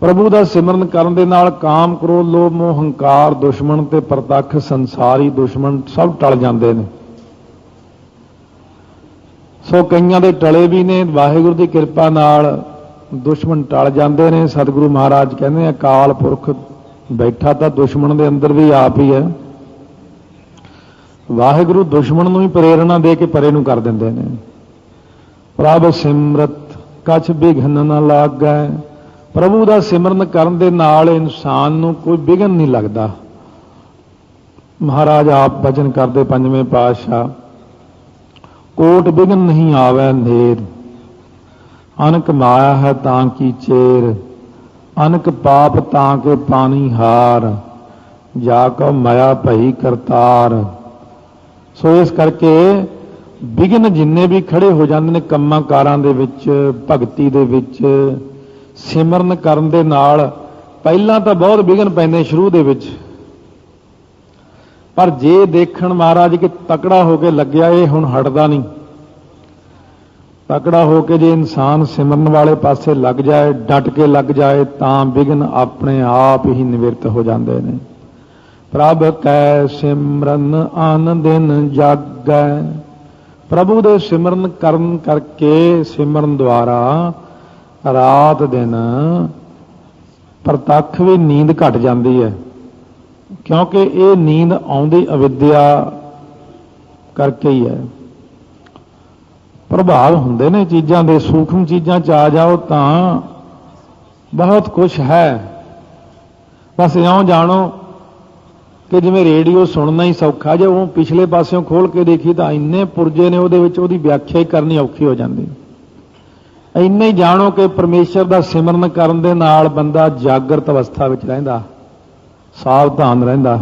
ਪ੍ਰਭੂ ਦਾ ਸਿਮਰਨ ਕਰਨ ਦੇ ਨਾਲ ਕਾਮ ਕ੍ਰੋਧ, ਲੋਭ, ਮੋਹ, ਹੰਕਾਰ, ਦੁਸ਼ਮਣ ਤੇ ਪ੍ਰਤੱਖ ਸੰਸਾਰੀ ਦੁਸ਼ਮਣ ਸਭ ਟਲ ਜਾਂਦੇ ਨੇ। ਸੋ ਕਈਆਂ ਦੇ ਟਲੇ ਵੀ ਨੇ, ਵਾਹਿਗੁਰੂ ਦੀ ਕਿਰਪਾ ਨਾਲ ਦੁਸ਼ਮਣ ਟਲ ਜਾਂਦੇ ਨੇ, ਸਤਿਗੁਰੂ ਮਹਾਰਾਜ ਕਹਿੰਦੇ ਆ ਅਕਾਲ ਪੁਰਖ ਬੈਠਾ ਤਾਂ ਦੁਸ਼ਮਣ ਦੇ ਅੰਦਰ ਵੀ ਆਪ ਹੀ ਹੈ। ਵਾਹਿਗੁਰੂ ਦੁਸ਼ਮਣ ਨੂੰ ਹੀ ਪ੍ਰੇਰਣਾ ਦੇ ਕੇ ਪਰੇ ਨੂੰ ਕਰ ਦਿੰਦੇ ਨੇ। ਪ੍ਰਭ ਸਿਮਰਤ, ਕਛ ਬਿਘਨ ਨ ਲਾਗੈ। ਪ੍ਰਭੂ ਦਾ ਸਿਮਰਨ ਕਰਨ ਦੇ ਨਾਲ ਇਨਸਾਨ ਨੂੰ ਕੋਈ ਵਿਘਨ ਨਹੀਂ ਲੱਗਦਾ। ਮਹਾਰਾਜ ਆਪ ਬਚਨ ਕਰਦੇ ਪੰਜਵੇਂ ਪਾਤਸ਼ਾਹ, ਕੋਟ ਵਿਘਨ ਨਹੀਂ ਆਵੈ ਨੇਰ। ਅਨਕ ਮਾਇਆ ਹੈ ਤਾਂ ਕੀ ਚੇਰ, ਅਨਕ ਪਾਪ ਤਾਂ ਕੇ ਪਾਣੀ ਹਾਰ, ਜਾ ਕੋ ਮਾਇਆ ਭਈ ਕਰਤਾਰ। ਸੋ ਇਸ ਕਰਕੇ ਵਿਘਨ ਜਿੰਨੇ ਵੀ ਖੜੇ ਹੋ ਜਾਂਦੇ ਨੇ ਕੰਮਾਂ ਕਾਰਾਂ ਦੇ ਵਿੱਚ, ਭਗਤੀ ਦੇ ਵਿੱਚ, ਸਿਮਰਨ ਕਰਨ ਦੇ ਨਾਲ, ਪਹਿਲਾਂ ਤਾਂ ਬਹੁਤ ਵਿਘਨ ਪੈਂਦੇ ਸ਼ੁਰੂ ਦੇ ਵਿੱਚ। ਪਰ ਜੇ ਦੇਖਣ ਮਹਾਰਾਜ ਕਿ ਤਕੜਾ ਹੋ ਕੇ ਲੱਗਿਆ, ਇਹ ਹੁਣ ਹਟਦਾ ਨਹੀਂ। ਤਕੜਾ ਹੋ ਕੇ ਜੇ ਇਨਸਾਨ ਸਿਮਰਨ ਵਾਲੇ ਪਾਸੇ ਲੱਗ ਜਾਏ, ਡਟ ਕੇ ਲੱਗ ਜਾਏ, ਤਾਂ ਵਿਘਨ ਆਪਣੇ ਆਪ ਹੀ ਨਿਵਰਤ ਹੋ ਜਾਂਦੇ ਨੇ। ਪ੍ਰਭ ਕੈ ਸਿਮਰਨ ਆਨ ਦਿਨ ਜਾਗੈ। ਪ੍ਰਭੂ ਦੇ ਸਿਮਰਨ ਕਰਨ ਕਰਕੇ ਸਿਮਰਨ ਦੁਆਰਾ ਰਾਤ ਦਿਨ ਪ੍ਰਤੱਖ ਵੀ ਨੀਂਦ ਘਟ ਜਾਂਦੀ ਹੈ। ਕਿਉਂਕਿ ਇਹ ਨੀਂਦ ਆਉਂਦੀ ਅਵਿਦਿਆ ਕਰਕੇ ਹੀ ਹੈ। ਪ੍ਰਭਾਵ ਹੁੰਦੇ ਨੇ ਚੀਜ਼ਾਂ ਦੇ, ਸੂਖਮ ਚੀਜ਼ਾਂ ਚ ਆ ਜਾਓ ਤਾਂ ਬਹੁਤ ਕੁਝ ਹੈ। ਬਸ ਇਉਂ ਜਾਣੋ ਕਿ ਜਿਵੇਂ ਰੇਡੀਓ ਸੁਣਨਾ ਹੀ ਸੌਖਾ, ਜੇ ਉਹ ਪਿਛਲੇ ਪਾਸਿਓਂ ਖੋਲ ਕੇ ਦੇਖੀ ਤਾਂ ਇੰਨੇ ਪੁਰਜੇ ਨੇ ਉਹਦੇ ਵਿੱਚ, ਉਹਦੀ ਵਿਆਖਿਆ ਹੀ ਕਰਨੀ ਔਖੀ ਹੋ ਜਾਂਦੀ। ਇੰਨੇ ਹੀ ਜਾਣੋ ਕਿ ਪਰਮੇਸ਼ਰ ਦਾ ਸਿਮਰਨ ਕਰਨ ਦੇ ਨਾਲ ਬੰਦਾ ਜਾਗਰਤ ਅਵਸਥਾ ਵਿੱਚ ਰਹਿੰਦਾ, ਸਾਵਧਾਨ ਰਹਿੰਦਾ।